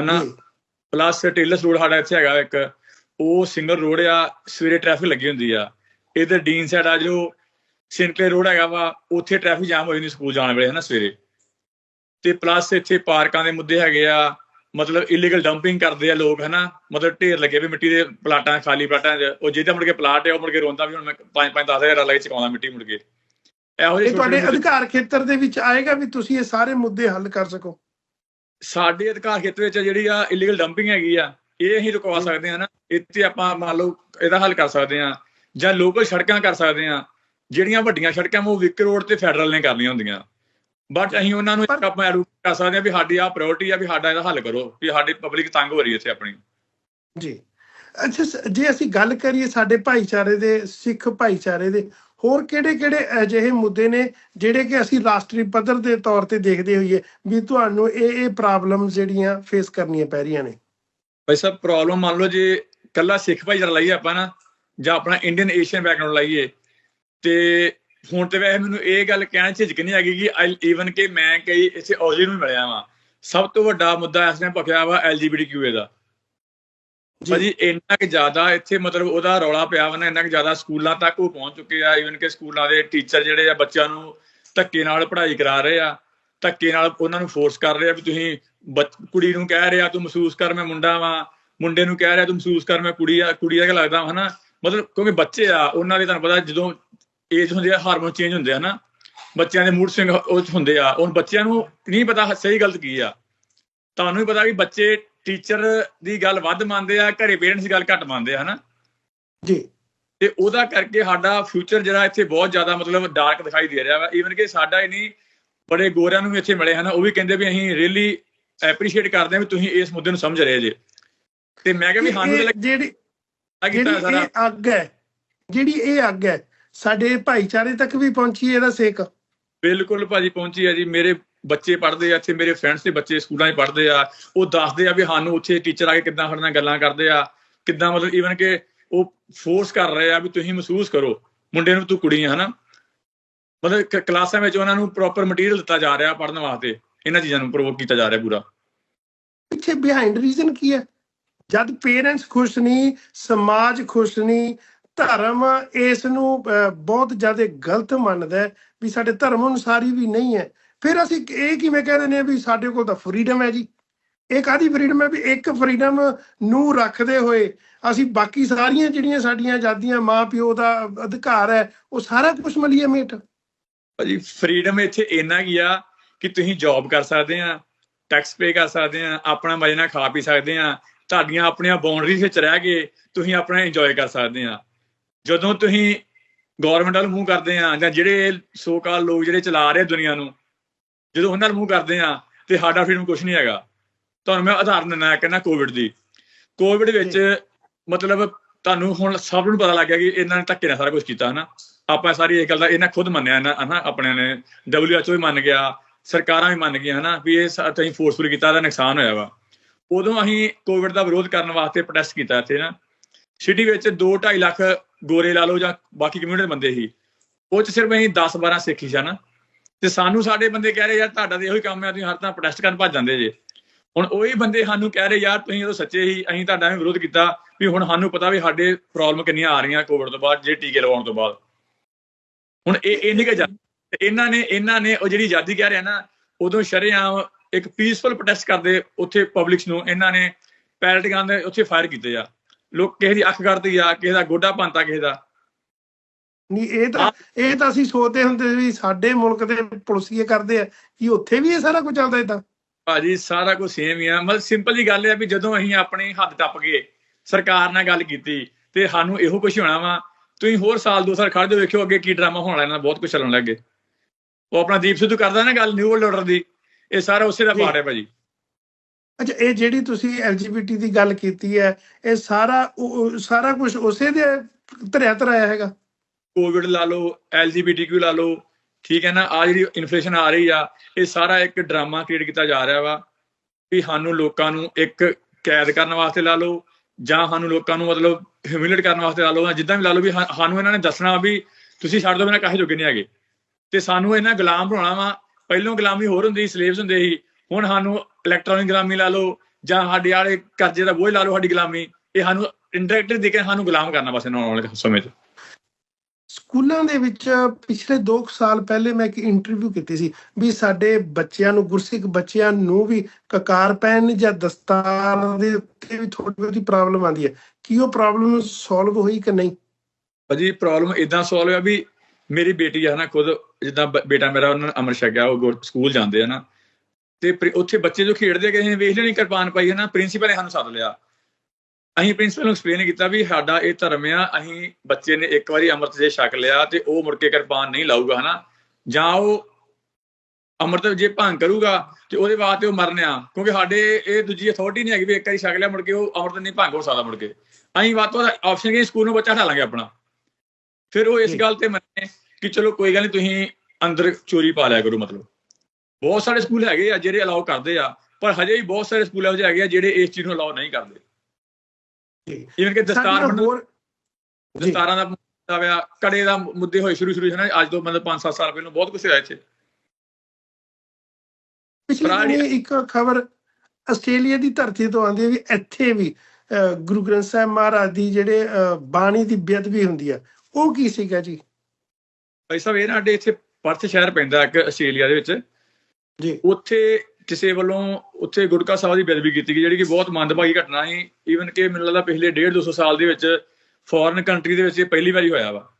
ਹਨਾ? ਪਲੱਸ ਟੇਲਸ ਰੋਡ ਸਾਡਾ ਇੱਥੇ ਹੈਗਾ ਇੱਕ ਉਹ ਸਿੰਗਲ ਰੋਡ ਆ ਸਵੇਰੇ ਟ੍ਰੈਫਿਕ ਲੱਗੀ ਹੁੰਦੀ ਆ। ਇਧਰ ਡੀਨ ਸਾਈਡ ਆ ਜੋ ਸਿੰਕਲੇ ਰੋਡ ਹੈਗਾ ਵਾ ਉੱਥੇ ਟ੍ਰੈਫਿਕ ਜਾਮ ਹੋ ਜਾਂਦੀ ਸਕੂਲ ਜਾਣ ਵੇਲੇ ਹਨਾ ਸਵੇਰੇ। ਤੇ ਪਲੱਸ ਇੱਥੇ ਪਾਰਕਾਂ ਦੇ ਮੁੱਦੇ ਹੈਗੇ ਆ ਮਤਲਬ ਇਲੀਗਲ ਡੰਪਿੰਗ ਕਰਦੇ ਆ ਲੋਕ ਹਨਾ? ਮਤਲਬ ਢੇਰ ਲੱਗੇ ਵੀ ਮਿੱਟੀ ਦੇ ਪਲਾਟਾਂ ਖਾਲੀ ਪਲਾਟਾਂ 'ਚ। ਉਹ ਜਿਹਦਾ ਮੁੜ ਕੇ ਪਲਾਟ ਹੈ ਉਹ ਮੁੜ ਕੇ ਰੋਂਦਾ ਵੀ ਹੁਣ ਮੈਂ 5 5 10000 ਲੱਗੇ ਚਕਾਉਂਦਾ ਮਿੱਟੀ ਮੁੜ ਕੇ। ਇਹੋ ਜਿਹੇ ਤੁਹਾਡੇ ਅਧਿਕਾਰ ਖੇਤਰ ਦੇ ਵਿੱਚ ਆਏਗਾ ਵੀ ਤੁਸੀਂ ਇਹ ਸਾਰੇ ਮੁੱਦੇ ਹੱਲ ਕਰ ਸਕੋ? ਸਾਡੇ ਅਧਿਕਾਰ ਖੇਤਰ ਵਿੱਚ ਜਿਹੜੀ ਆ ਇਲੀਗਲ ਡੰਪਿੰਗ ਹੈਗੀ ਆ ਇਹ ਅਸੀਂ ਰੁਕਵਾ। ਸਕਦੇ ਹਾਂ ਨਾ। ਇੱਥੇ ਆਪਾਂ ਮੰਨ ਲਓ ਇਹਦਾ ਹੱਲ ਕਰ ਸਕਦੇ ਹਾਂ ਜਾਂ ਲੋਕਲ ਸੜਕਾਂ ਕਰ ਸਕਦੇ ਹਾਂ। ਜਿਹੜੀਆਂ ਵੱਡੀਆਂ ਸੜਕਾਂ ਉਹ ਵਿਕ ਰੋਡ ਤੇ ਫੈਡਰਲ ਨੇ ਕਰਨੀਆਂ ਹੁੰਦੀਆਂ। ਬਟ ਅਸੀਂ ਉਹਨਾਂ ਨੂੰ ਪਰ- ਆਪਾਂ ਐਡਵੋਕੇਟ ਕਰ ਸਕਦੇ ਹਾਂ ਵੀ ਸਾਡੀ ਆ ਪ੍ਰਾਇੋਰਟੀ ਆ ਵੀ ਸਾਡਾ ਇਹਦਾ ਹੱਲ ਕਰੋ ਵੀ ਸਾਡੀ ਪਬਲਿਕ ਤੰਗ ਹੋ ਰਹੀ ਹੈ ਇੱਥੇ ਆਪਣੀ। ਜੀ। ਅੱਛਾ ਜੇ ਅਸੀਂ ਗੱਲ ਕਰੀਏ ਸਾਡੇ ਭਾਈਚਾਰੇ ਦੇ ਸਿੱਖ ਭਾਈਚਾਰੇ ਦੇ ਹੋਰ ਕਿਹੜੇ ਕਿਹੜੇ ਅਜਿਹੇ ਮੁੱਦੇ ਨੇ ਜਿਹੜੇ ਕਿ ਅਸੀਂ ਰਾਸ਼ਟਰੀ ਪੱਧਰ ਦੇ ਤੌਰ ਤੇ ਦੇਖਦੇ ਹੋਈਏ ਵੀ ਤੁਹਾਨੂੰ ਇਹ ਇਹ ਪ੍ਰੋਬਲਮਸ ਜਿਹੜੀਆਂ ਫੇਸ ਕਰਨੀਆਂ ਪੈ ਰਹੀਆਂ ਨੇ? ਭਾਈ ਸਾਹਿਬ ਪ੍ਰੋਬਲਮ ਮੰਨ ਲਓ ਜੇ ਕੱਲਾ ਸਿੱਖ ਭਾਈਚਾਰਾ ਲਾਈਏ ਆਪਾਂ ਨਾ ਜਾਂ ਆਪਣਾ ਇੰਡੀਅਨ ਏਸ਼ੀਅਨ ਬੈਕਗ੍ਰਾਉਂਡ ਲਾਈਏ ਤੇ ਹੁਣ ਤੇ ਵੈਸੇ ਮੈਨੂੰ ਇਹ ਗੱਲ ਕਹਿਣ ਚ ਝਿਜਕ ਨਹੀਂ ਹੈਗੀ ਕਿ ਈਵਨ ਕਿ ਮੈਂ ਕਈ ਇੱਥੇ ਔਜੀ ਨੂੰ ਮਿਲਿਆ ਵਾਂ। ਸਭ ਤੋਂ ਵੱਡਾ ਮੁੱਦਾ ਇਸ ਨੇ ਪਕਿਆ ਵਾ ਐਲਜੀਬੀਟੀਕਿਊਏ ਦਾ। ਭਾਜੀ ਇੰਨਾ ਕਿ ਜ਼ਿਆਦਾ ਇੱਥੇ ਮਤਲਬ ਉਹਦਾ ਰੌਲਾ ਪਿਆ ਵਾ ਨਾ ਇੰਨਾ ਕਿ ਜ਼ਿਆਦਾ ਸਕੂਲਾਂ ਤੱਕ ਉਹ ਪਹੁੰਚ ਚੁੱਕੇ ਆ ਈਵਨ ਕਿ ਸਕੂਲਾਂ ਦੇ ਟੀਚਰ ਜਿਹੜੇ ਆ ਬੱਚਿਆਂ ਨੂੰ ਧੱਕੇ ਨਾਲ ਪੜ੍ਹਾਈ ਕਰਾ ਰਹੇ ਆ ਧੱਕੇ ਨਾਲ ਉਹਨਾਂ ਨੂੰ ਫੋਰਸ ਕਰ ਰਹੇ ਆ ਵੀ ਤੁਸੀਂ ਕੁੜੀ ਨੂੰ ਕਹਿ ਰਿਹਾ ਤੂੰ ਮਹਿਸੂਸ ਕਰ ਮੈਂ ਮੁੰਡਾ ਵਾਂ। ਮੁੰਡੇ ਨੂੰ ਕਹਿ ਰਿਹਾ ਤੂੰ ਮਹਿਸੂਸ ਕਰ ਮੈਂ ਕੁੜੀ ਆ ਕੁੜੀ ਵਰਗਾ ਲੱਗਦਾ ਹਨਾ? ਮਤਲਬ ਕਿਉਂਕਿ ਬੱਚੇ ਆ ਉਹਨਾਂ ਦੇ ਤੁਹਾਨੂੰ ਪਤਾ ਜਦੋਂ ਏਜ ਹੁੰਦੀ ਆ ਹਾਰਮੋਨ ਚੇਂਜ ਹੁੰਦੇ ਆ ਨਾ ਬੱਚਿਆਂ ਦੇ ਮੂਡ ਸਵਿੰਗ ਉਹ ਹੁੰਦੇ ਆ ਹੁਣ ਬੱਚਿਆਂ ਨੂੰ ਨਹੀਂ ਪਤਾ ਸਹੀ ਗਲਤ ਕੀ ਆ। ਤੁਹਾਨੂੰ ਵੀ ਪਤਾ ਵੀ ਬੱਚੇ ਟੀਚਰ ਦੀ ਗੱਲ ਵੱਧ ਮੰਨਦੇ ਆ ਘਰੇ ਪੇਰੈਂਟਸ ਦੀ ਗੱਲ ਘੱਟ ਮੰਨਦੇ ਆ ਹਨਾ? ਜੀ। ਤੇ ਉਹਦਾ ਕਰਕੇ ਸਾਡਾ ਫਿਊਚਰ ਜਿਹੜਾ ਇੱਥੇ ਬਹੁਤ ਜ਼ਿਆਦਾ ਮਤਲਬ ਡਾਰਕ ਦਿਖਾਈ ਦੇ ਰਿਹਾ ਵਾ। ਈਵਨ ਕਿ ਸਾਡਾ ਹੀ ਨਹੀਂ ਬੜੇ ਗੋਰਿਆਂ ਨੂੰ ਵੀ ਇੱਥੇ ਮਿਲੇ ਹਨ? ਉਹ ਵੀ ਕਹਿੰਦੇ ਵੀ ਅਸੀਂ ਰੀਲੀ ਐਪਰੀਸ਼ੀਏਟ ਕਰਦੇ ਹਾਂ ਵੀ ਤੁਸੀਂ ਇਸ ਮੁੱਦੇ ਨੂੰ ਸਮਝ ਰਹੇ ਜੇ। ਤੇ ਮੈਂ ਕਿਹਾ ਵੀ ਸਾਨੂੰ ਜਿਹੜੀ ਇਹ ਅੱਗ ਹੈ ਜਿਹੜੀ ਇਹ ਅੱਗ ਹੈ ਸਾਡੇ ਭਾਈਚਾਰੇ ਤੱਕ ਵੀ ਪਹੁੰਚੀ ਇਹਦਾ ਸੇਕ। ਬਿਲਕੁਲ ਭਾਜੀ ਪਹੁੰਚੀ ਆ ਜੀ। ਮੇਰੇ ਬੱਚੇ ਪੜ੍ਹਦੇ ਆ ਇੱਥੇ ਮੇਰੇ ਫਰੈਂਡਸ ਦੇ ਬੱਚੇ ਸਕੂਲਾਂ 'ਚ ਪੜ੍ਹਦੇ ਆ। ਉਹ ਦੱਸਦੇ ਆ ਵੀ ਸਾਨੂੰ ਉੱਥੇ ਟੀਚਰ ਆ ਕੇ ਕਿੱਦਾਂ ਸਾਡੇ ਨਾਲ ਗੱਲਾਂ ਕਰਦੇ ਆ। ਕਿੱਦਾਂ ਮਤਲਬ ਈਵਨ ਕਿ ਉਹ ਫੋਰਸ ਕਰ ਰਹੇ ਆ ਵੀ ਤੁਸੀਂ ਮਹਿਸੂਸ ਕਰੋ ਮੁੰਡੇ ਨੂੰ ਤੂੰ ਕੁੜੀ ਆ ਹਨਾ? ਮਤਲਬ ਕਲਾਸਾਂ ਵਿੱਚ ਉਹਨਾਂ ਨੂੰ ਪ੍ਰੋਪਰ ਮਟੀਰੀਅਲ ਦਿੱਤਾ ਜਾ ਰਿਹਾ ਪੜ੍ਹਨ ਵਾਸਤੇ। ਇਹਨਾਂ ਚੀਜ਼ਾਂ ਨੂੰ ਪ੍ਰੋਵੋਕ ਕੀਤਾ ਜਾ ਰਿਹਾ ਪੂਰਾ। ਪਿੱਛੇ ਬਿਹਾਈਂਡ ਰੀਜ਼ਨ ਕੀ ਹੈ? ਜਦ ਪੇਰੈਂਟਸ ਖੁਸ਼ ਨਹੀਂ ਸਮਾਜ ਖੁਸ਼ ਨਹੀਂ ਧਰਮ ਇਸ ਨੂੰ ਬਹੁਤ ਜ਼ਿਆਦਾ ਗਲਤ ਮੰਨਦਾ ਵੀ ਸਾਡੇ ਧਰਮ ਅਨੁਸਾਰੀ ਵੀ ਨਹੀਂ ਹੈ। ਫਿਰ ਅਸੀਂ ਇਹ ਕਿਵੇਂ ਕਹਿ ਦਿੰਦੇ ਆ ਵੀ ਸਾਡੇ ਕੋਲ ਤਾਂ ਫਰੀडम ਹੈ ਜੀ। ਇਹ ਕਾਦੀ ਫਰੀडम ਹੈ? ਵੀ ਇੱਕ ਫਰੀडम ਨੂੰ ਰੱਖਦੇ ਹੋਏ ਅਸੀਂ ਬਾਕੀ ਸਾਰੀਆਂ ਜਿਹੜੀਆਂ ਸਾਡੀਆਂ ਆਜ਼ਾਦੀਆਂ ਮਾਂ ਪਿਓ ਦਾ ਅਧਿਕਾਰ ਹੈ, ਉਹ ਸਾਰਾ ਕੁਝ ਮਲੀਏ ਮੇਟ। ਭਾਜੀ ਫਰੀडम ਇੱਥੇ ਇੰਨਾ ਕੀ ਆ ਕਿ ਤੁਸੀਂ ਜੌਬ ਕਰ ਸਕਦੇ ਆ ਟੈਕਸ ਪੇ ਕਰ ਸਕਦੇ ਆ, ਆਪਣਾ ਮਜ਼ੇ ਖਾ ਪੀ ਸਕਦੇ ਆ, ਤੁਹਾਡੀਆਂ ਆਪਣੀਆਂ ਬਾਉਂਡਰੀਜ਼ ਵਿੱਚ ਰਹਿ ਕੇ ਤੁਸੀਂ ਆਪਣਾ ਇੰਜੋਏ ਕਰ ਸਕਦੇ ਆ। ਜਦੋਂ ਤੁਸੀਂ ਗਵਰਨਮੈਂਟ ਵੱਲ ਮੂੰਹ ਕਰਦੇ ਆ ਜਾਂ ਜਿਹੜੇ ਸੋ ਕਾਲ ਲੋਕ ਜਿਹੜੇ ਚਲਾ ਰਹੇ ਦੁਨੀਆ ਨੂੰ ਜਦੋਂ ਉਹਨਾਂ ਵੱਲ ਮੂੰਹ ਕਰਦੇ ਆ ਤੇ ਸਾਡਾ ਫਰੀडम ਕੁਝ ਨਹੀਂ ਹੈਗਾ। ਤੁਹਾਨੂੰ ਮੈਂ ਉਦਾਹਰਨ ਦਿੰਦਾ ਕਹਿੰਦਾ ਕੋਵਿਡ ਦੀ। ਕੋਵਿਡ ਵਿੱਚ ਮਤਲਬ ਤੁਹਾਨੂੰ ਹੁਣ ਸਭ ਨੂੰ ਪਤਾ ਲੱਗ ਗਿਆ ਕਿ ਇਹਨਾਂ ਨੇ ਧੱਕੇ ਨਾਲ ਸਾਰਾ ਕੁਝ ਕੀਤਾ ਹਨਾ? ਆਪਾਂ ਸਾਰੀ ਇਹ ਗੱਲ ਦਾ ਇਹਨਾਂ ਖੁਦ ਮੰਨਿਆ ਨਾ ਹਨਾ? ਆਪਣੇ ਨੇ WHO ਵੀ ਮੰਨ ਗਿਆ ਸਰਕਾਰਾਂ ਵੀ ਮੰਨ ਗਈਆਂ ਹਨਾ? ਵੀ ਇਹ ਅਸੀਂ ਫੋਰਸਫੁਲ ਕੀਤਾ ਇਹਦਾ ਨੁਕਸਾਨ ਹੋਇਆ ਵਾ। ਉਦੋਂ ਅਸੀਂ ਕੋਵਿਡ ਦਾ ਵਿਰੋਧ ਕਰਨ ਵਾਸਤੇ ਪ੍ਰੋਟੈਸਟ ਕੀਤਾ ਇੱਥੇ ਨਾ ਸਿਟੀ ਵਿੱਚ 2.5 ਲੱਖ ਗੋਰੇ ਲਾ ਲਓ ਜਾਂ ਬਾਕੀ ਕਮਿਊਨਿਟੀ ਦੇ ਬੰਦੇ ਸੀ ਉਹ ਚ ਸਿਰਫ ਅਸੀਂ 10 12 ਸਿੱਖ ਹੀ ਸਨ ਤੇ ਸਾਨੂੰ ਸਾਡੇ ਬੰਦੇ ਕਹਿ ਰਹੇ, ਯਾਰ ਤੁਹਾਡਾ ਤਾਂ ਇਹੋ ਕੰਮ ਹੈ ਤੁਸੀਂ ਹਰ ਤਾਂ ਪ੍ਰੋਟੈਸਟ ਕਰਨ ਭੱਜ ਜਾਂਦੇ ਜੇ। ਹੁਣ ਉਹੀ ਬੰਦੇ ਸਾਨੂੰ ਕਹਿ ਰਹੇ, ਯਾਰ ਤੁਸੀਂ ਜਦੋਂ ਸੱਚੇ ਹੀ, ਅਸੀਂ ਤੁਹਾਡਾ ਵੀ ਵਿਰੋਧ ਕੀਤਾ ਵੀ ਹੁਣ ਸਾਨੂੰ ਪਤਾ ਵੀ ਸਾਡੇ ਪ੍ਰੋਬਲਮ ਕਿੰਨੀਆਂ ਆ ਰਹੀਆਂ ਕੋਵਿਡ ਤੋਂ ਬਾਅਦ, ਜੇ ਟੀਕੇ ਲਵਾਉਣ ਤੋਂ ਬਾਅਦ। ਹੁਣ ਇਹ ਇਹ ਨਹੀਂ ਕਿ ਇਹਨਾਂ ਨੇ ਇਹਨਾਂ ਨੇ ਉਹ ਜਿਹੜੀ ਆਜ਼ਾਦੀ ਕਹਿ ਰਿਹਾ ਨਾ, ਉਦੋਂ ਸ਼ਰੇਆਮ ਇੱਕ ਪੀਸਫੁਲ ਪ੍ਰੋਟੈਸਟ ਕਰਦੇ ਉੱਥੇ ਪਬਲਿਕਸ ਨੂੰ, ਇਹਨਾਂ ਨੇ ਪੈਰਟ ਗਨ ਦੇ ਉੱਥੇ ਫਾਇਰ ਕੀਤੇ ਆ। ਲੋਕ ਕਿਸੇ ਦੀ ਅੱਖ ਕੱਢਦੀ ਆ ਕਿਸੇ ਦਾ ਗੋਡਾ ਭੰਨਤਾ ਕਿਸੇ ਦਾ। ਨਹੀਂ ਇਹ ਤਾਂ ਇਹ ਤਾਂ ਅਸੀਂ ਸੋਚਦੇ ਹੁੰਦੇ ਸੀ ਵੀ ਸਾਡੇ ਮੁਲਕ ਦੇ ਪੁਲਿਸੀਏ ਕਰਦੇ ਆ ਕਿ ਉੱਥੇ ਵੀ ਇਹ ਸਾਰਾ ਕੁਝ ਚੱਲਦਾ ਇਦਾਂ ਭਾਜੀ ਸਾਰਾ ਕੁਝ ਸੇਮ ਹੀ ਆ। ਮਤਲਬ ਸਿੰਪਲ ਜੀ ਗੱਲ ਆ ਵੀ ਜਦੋਂ ਅਸੀਂ ਆਪਣੀ ਹੱਦ ਟੱਪ ਗਏ ਸਰਕਾਰ ਨਾਲ ਗੱਲ ਕੀਤੀ ਤੇ ਸਾਨੂੰ ਇਹੋ ਕੁਝ ਹੋਣਾ ਵਾ ਤੁਸੀਂ ਹੋਰ ਸਾਲ ਦੋ ਸਾਲ ਖੜ ਜਾਓ ਵੇਖਿਓ ਅੱਗੇ ਕੀ ਡਰਾਮਾ ਹੋਣ ਵਾਲਾ ਇਹਨਾਂ ਦਾ ਬਹੁਤ ਕੁਝ ਚੱਲਣ ਲੱਗੇ ਉਹ ਆਪਣਾ ਦੀਪ ਸਿੱਧੂ ਕਰਦਾ ਨਾ ਗੱਲ ਨਿਊ ਵਰਲਡ ਆਰਡਰ ਦੀ। ਇਹ ਸਾਰਾ ਉਸੇ ਦਾ। ਪਾਰਟ ਹੈ ਭਾਜੀ। ਅੱਛਾ, ਇਹ ਜਿਹੜੀ ਤੁਸੀਂ ਐਲਜੀਬੀਟੀ ਦੀ ਗੱਲ ਕੀਤੀ ਹੈ, ਇਹ ਸਾਰਾ ਸਾਰਾ ਕੁਝ ਉਸੇ ਦੇ ਧਰਿਆ ਧਰਾਇਆ ਹੈਗਾ? ਕੋਵਿਡ ਲਾ ਲਓ ਐਲਜੀਬੀਟੀਕਿਊ ਲਾ ਲਓ, ਠੀਕ ਹੈ ਨਾ? ਆ ਜਿਹੜੀ ਇਨਫਲੇਸ਼ਨ ਆ ਰਹੀ ਆ, ਇਹ ਸਾਰਾ ਇੱਕ ਡਰਾਮਾ ਕ੍ਰੀਏਟ ਕੀਤਾ ਜਾ ਰਿਹਾ ਵਾ ਵੀ ਸਾਨੂੰ ਲੋਕਾਂ ਨੂੰ ਇੱਕ ਕੈਦ ਕਰਨ ਵਾਸਤੇ ਲਾ ਲਓ, ਜਾਂ ਸਾਨੂੰ ਲੋਕਾਂ ਨੂੰ ਮਤਲਬ ਹਿਊਮਿਲੇਟ ਕਰਨ ਵਾਸਤੇ ਲਾ ਲਓ, ਜਾਂ ਜਿੱਦਾਂ ਵੀ ਲਾ ਲਓ ਵੀ ਸਾਨੂੰ ਇਹਨਾਂ ਨੇ ਦੱਸਣਾ ਵੀ ਤੁਸੀਂ ਛੱਡ ਦੋ ਬਿਨਾਂ ਕਾਹੇ ਜੋਗੇ ਨਹੀਂ ਹੈਗੇ। ਤੇ ਸਾਨੂੰ ਇਹਨਾਂ ਗੁਲਾਮ ਬਣਾਉਣਾ ਵਾ, ਪਹਿਲੋਂ ਗੁਲਾਮੀ ਹੋਰ ਹੁੰਦੀ ਸੀ ਸਲੇਵਸ ਹੁੰਦੇ ਸੀ ਹੁਣ ਸਾਨੂੰ ਇਲੈਕਟ੍ਰੋਨਿਕ ਗੁਲਾਮੀ ਲਾ ਲਓ ਜਾਂ ਸਾਡੇ ਵਾਲੇ ਕਰਜ਼ੇ ਦਾ ਬੋਝ ਲਾ ਲਓ ਸਾਡੀ ਗੁਲਾਮੀ ਇਹ ਸਾਨੂੰ ਇੰਡਾਇਰੈਕਟਲੀ ਦੇ ਕੇ ਸਾਨੂੰ ਗੁਲਾਮ ਕਰਨਾ ਬਸ ਇਹਨਾਂ ਵਾਲੇ ਸਮੇਂ 'ਚ। ਸਕੂਲਾਂ ਦੇ ਵਿੱਚ ਪਿਛਲੇ 2 ਸਾਲ ਪਹਿਲੇ ਮੈਂ ਇੱਕ ਇੰਟਰਵਿਊ ਕੀਤੀ ਸੀ ਵੀ ਸਾਡੇ ਬੱਚਿਆਂ ਨੂੰ ਗੁਰਸਿੱਖ ਬੱਚਿਆਂ ਨੂੰ ਵੀ ਕਕਾਰ ਪੈਨ ਜਾਂ ਦਸਤਾਰ ਦੇ ਉੱਤੇ ਵੀ ਥੋੜੀ ਬਹੁਤੀ ਪ੍ਰੋਬਲਮ ਆਉਂਦੀ ਹੈ। ਕੀ ਉਹ ਪ੍ਰੋਬਲਮ ਸੋਲਵ ਹੋਈ ਕਿ ਨਹੀਂ? ਭਾਜੀ ਪ੍ਰੋਬਲਮ ਇਦਾਂ ਸੋਲਵ ਹੋਇਆ ਵੀ ਮੇਰੀ ਬੇਟੀ ਆ ਨਾ ਖੁਦ ਜਿੱਦਾਂ ਬੇਟਾ ਮੇਰਾ ਉਹਨਾਂ ਅਮਰ ਛਕਿਆ ਉਹ ਸਕੂਲ ਜਾਂਦੇ ਆ ਨਾ ਤੇ ਉੱਥੇ ਬੱਚੇ ਜੋ ਖੇਡਦੇ ਆ, ਕਿਸੇ ਨੇ ਵੇਖ ਲੈਣੀ ਕਿਰਪਾਨ ਪਾਈ ਹੈ ਨਾ ਪ੍ਰਿੰਸੀਪਲ ਨੇ ਸਾਨੂੰ ਸੱਦ ਲਿਆ। ਅਸੀਂ ਪ੍ਰਿੰਸੀਪਲ ਨੂੰ ਐਕਸਪਲੇਨ ਕੀਤਾ ਵੀ ਸਾਡਾ ਇਹ ਧਰਮ ਆ ਅਸੀਂ ਬੱਚੇ ਨੇ ਇੱਕ ਵਾਰੀ ਅੰਮ੍ਰਿਤ ਜੇ ਛਕ ਲਿਆ ਤੇ ਉਹ ਮੁੜ ਕੇ ਕਿਰਪਾਨ ਨਹੀਂ ਲਾਊਗਾ ਹਨਾ? ਜਾਂ ਉਹ ਅੰਮ੍ਰਿਤ ਜੇ ਭੰਗ ਕਰੂਗਾ ਤੇ ਉਹਦੇ ਬਾਅਦ ਤੇ ਉਹ ਮਰਨਿਆ ਕਿਉਂਕਿ ਸਾਡੇ ਇਹ ਦੂਜੀ ਅਥਾਰਟੀ ਨਹੀਂ ਹੈਗੀ ਵੀ ਇੱਕ ਵਾਰੀ ਛਕ ਲਿਆ ਮੁੜ ਕੇ ਉਹ ਅੰਮ੍ਰਿਤ ਨਹੀਂ ਭੰਗ ਹੋ ਸਕਦਾ ਮੁੜ ਕੇ। ਅਸੀਂ ਵੱਧ ਤੋਂ ਆਪਸ਼ਨ ਕਿ ਸਕੂਲ ਨੂੰ ਬੱਚਾ ਹਟਾ ਲਾਂਗੇ ਆਪਣਾ। ਫਿਰ ਉਹ ਇਸ। ਗੱਲ ਤੇ ਮੰਨੇ ਕਿ ਚਲੋ ਕੋਈ ਗੱਲ ਨਹੀਂ ਤੁਸੀਂ ਅੰਦਰ ਚੋਰੀ ਪਾ ਲਿਆ ਕਰੋ ਮਤਲਬ। ਬਹੁਤ ਸਾਰੇ ਸਕੂਲ ਹੈਗੇ ਆ ਜਿਹੜੇ ਅਲਾਉ ਕਰਦੇ ਆ ਪਰ ਹਜੇ ਵੀ ਬਹੁਤ ਸਾਰੇ ਸਕੂਲ ਇਹੋ ਜਿਹੇ ਹੈਗੇ ਆ ਜਿਹੜੇ ਇਸ ਚੀਜ਼ ਨੂੰ ਅਲਾਉ ਨਹੀਂ ਕਰਦੇ। ਇਵਨ ਕਿ ਦਸਤਾਰ। ਦਸਤਾਰਾਂ ਦਾ ਮੁੱਦਾ ਹੋਇਆ ਕੜੇ ਦਾ ਮੁੱਦੇ ਹੋਏ ਸ਼ੁਰੂ ਸ਼ੁਰੂ ਚ ਨਾ ਅੱਜ ਤੋਂ ਮਤਲਬ 5-7 ਸਾਲ ਪਹਿਲਾਂ ਬਹੁਤ ਕੁਝ ਹੋਇਆ ਇੱਥੇ। ਪਿਛਲੇ ਇੱਕ ਖਬਰ ਆਸਟ੍ਰੇਲੀਆ ਦੀ ਧਰਤੀ ਤੋਂ ਆਉਂਦੀ ਹੈ ਵੀ ਇੱਥੇ ਵੀ ਗੁਰੂ ਗ੍ਰੰਥ ਸਾਹਿਬ ਮਹਾਰਾਜ ਦੀ ਜਿਹੜੇ ਬਾਣੀ ਦੀ ਬੇਅਦਬੀ ਹੁੰਦੀ ਹੈ ਉਹ ਕੀ ਸੀਗਾ ਜੀ? ਭਾਈ ਸਾਹਿਬ ਇਹ ਨਾ ਸਾਡੇ ਇੱਥੇ ਪਰਥ ਸ਼ਹਿਰ ਪੈਂਦਾ ਇੱਕ ਆਸਟ੍ਰੇਲੀਆ ਦੇ ਵਿੱਚ। ਜੀ। ਉੱਥੇ ਕਿਸੇ ਵੱਲੋਂ ਉੱਥੇ ਗੁਰਕਾ ਸਾਹਿਬ ਦੀ ਬੇਦਬੀ ਕੀਤੀ ਗਈ ਜਿਹੜੀ ਕਿ ਬਹੁਤ ਮੰਦਭਾਗੀ ਘਟਨਾ ਸੀ। ਈਵਨ ਕਿ ਮੈਨੂੰ ਲੱਗਦਾ ਪਿਛਲੇ 1.5 200 ਸਾਲ ਦੇ ਵਿੱਚ ਫੋਰਨ ਕੰਟਰੀ ਦੇ ਵਿੱਚ ਇਹ ਪਹਿਲੀ ਵਾਰੀ ਹੋਇਆ ਵਾ।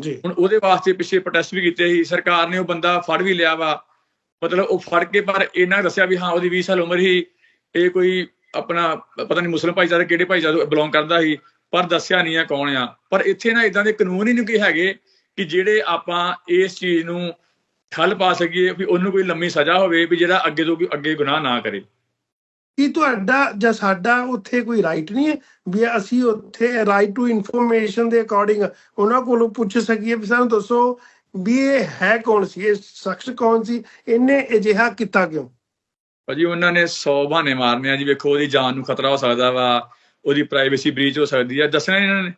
ਜੀ। ਹੁਣ ਉਹਦੇ ਵਾਸਤੇ ਪਿੱਛੇ ਪ੍ਰੋਟੈਸਟ ਵੀ ਕੀਤੇ ਸੀ। ਸਰਕਾਰ ਨੇ ਉਹ ਬੰਦਾ ਫੜ ਵੀ ਲਿਆ ਵਾ। ਮਤਲਬ ਉਹ ਫੜ ਕੇ ਪਰ ਇਹਨਾਂ ਦੱਸਿਆ ਵੀ ਹਾਂ ਉਹਦੀ 20 ਸਾਲ ਉਮਰ ਹੀ ਇਹ ਕੋਈ ਆਪਣਾ ਪਤਾ ਨਹੀਂ ਮੁਸਲਮ ਭਾਈਚਾਰੇ ਕਿਹੜੇ ਭਾਈਚਾਰੇ ਤੋਂ ਬਿਲੋਂਗ ਕਰਦਾ ਸੀ ਪਰ ਦੱਸਿਆ ਨਹੀਂ ਆ ਕੌਣ ਆ। ਪਰ ਇੱਥੇ ਨਾ ਇਦਾਂ ਦੇ ਕਾਨੂੰਨ ਹੀ ਨਹੀਂ ਕੋਈ ਹੈਗੇ ਕਿ ਜਿਹੜੇ ਆਪਾਂ ਇਸ ਚੀਜ਼ ਨੂੰ ਠੱਲ ਪਾ ਸਕੀਏ ਵੀ ਉਹਨੂੰ ਕੋਈ ਲੰਮੀ ਸਜ਼ਾ ਹੋਵੇ ਵੀ ਜਿਹੜਾ ਅੱਗੇ ਤੋਂ ਅੱਗੇ ਗੁਨਾਹ ਨਾ ਕਰੇ। ਕੀ ਤੁਹਾਡਾ ਜਾਂ ਸਾਡਾ ਉੱਥੇ ਕੋਈ ਰਾਈਟ ਨਹੀਂ ਹੈ ਵੀ ਅਸੀਂ ਉੱਥੇ ਰਾਈਟ ਟੂ ਇਨਫੋਰਮੇਸ਼ਨ ਦੇ ਅਕੋਰਡਿੰਗ ਉਹਨਾਂ ਕੋਲੋਂ ਪੁੱਛ ਸਕੀਏ ਵੀ ਸਾਨੂੰ ਦੱਸੋ ਵੀ ਇਹ ਹੈ ਕੌਣ ਸੀ ਇਹ ਸ਼ਖਸ ਕੌਣ ਸੀ ਇਹਨੇ ਅਜਿਹਾ ਕੀਤਾ ਕਿਉਂ? ਭਾਜੀ ਉਹਨਾਂ ਨੇ 100 ਬਹਾਨੇ ਮਾਰਨੇ ਆ ਜੀ ਵੇਖੋ ਉਹਦੀ ਜਾਨ ਨੂੰ ਖਤਰਾ ਹੋ ਸਕਦਾ ਵਾ ਉਹਦੀ ਪ੍ਰਾਈਵੇਸੀ ਬ੍ਰੀਚ ਹੋ ਸਕਦੀ ਆ ਦੱਸਣਾ ਇਹਨਾਂ ਨੇ।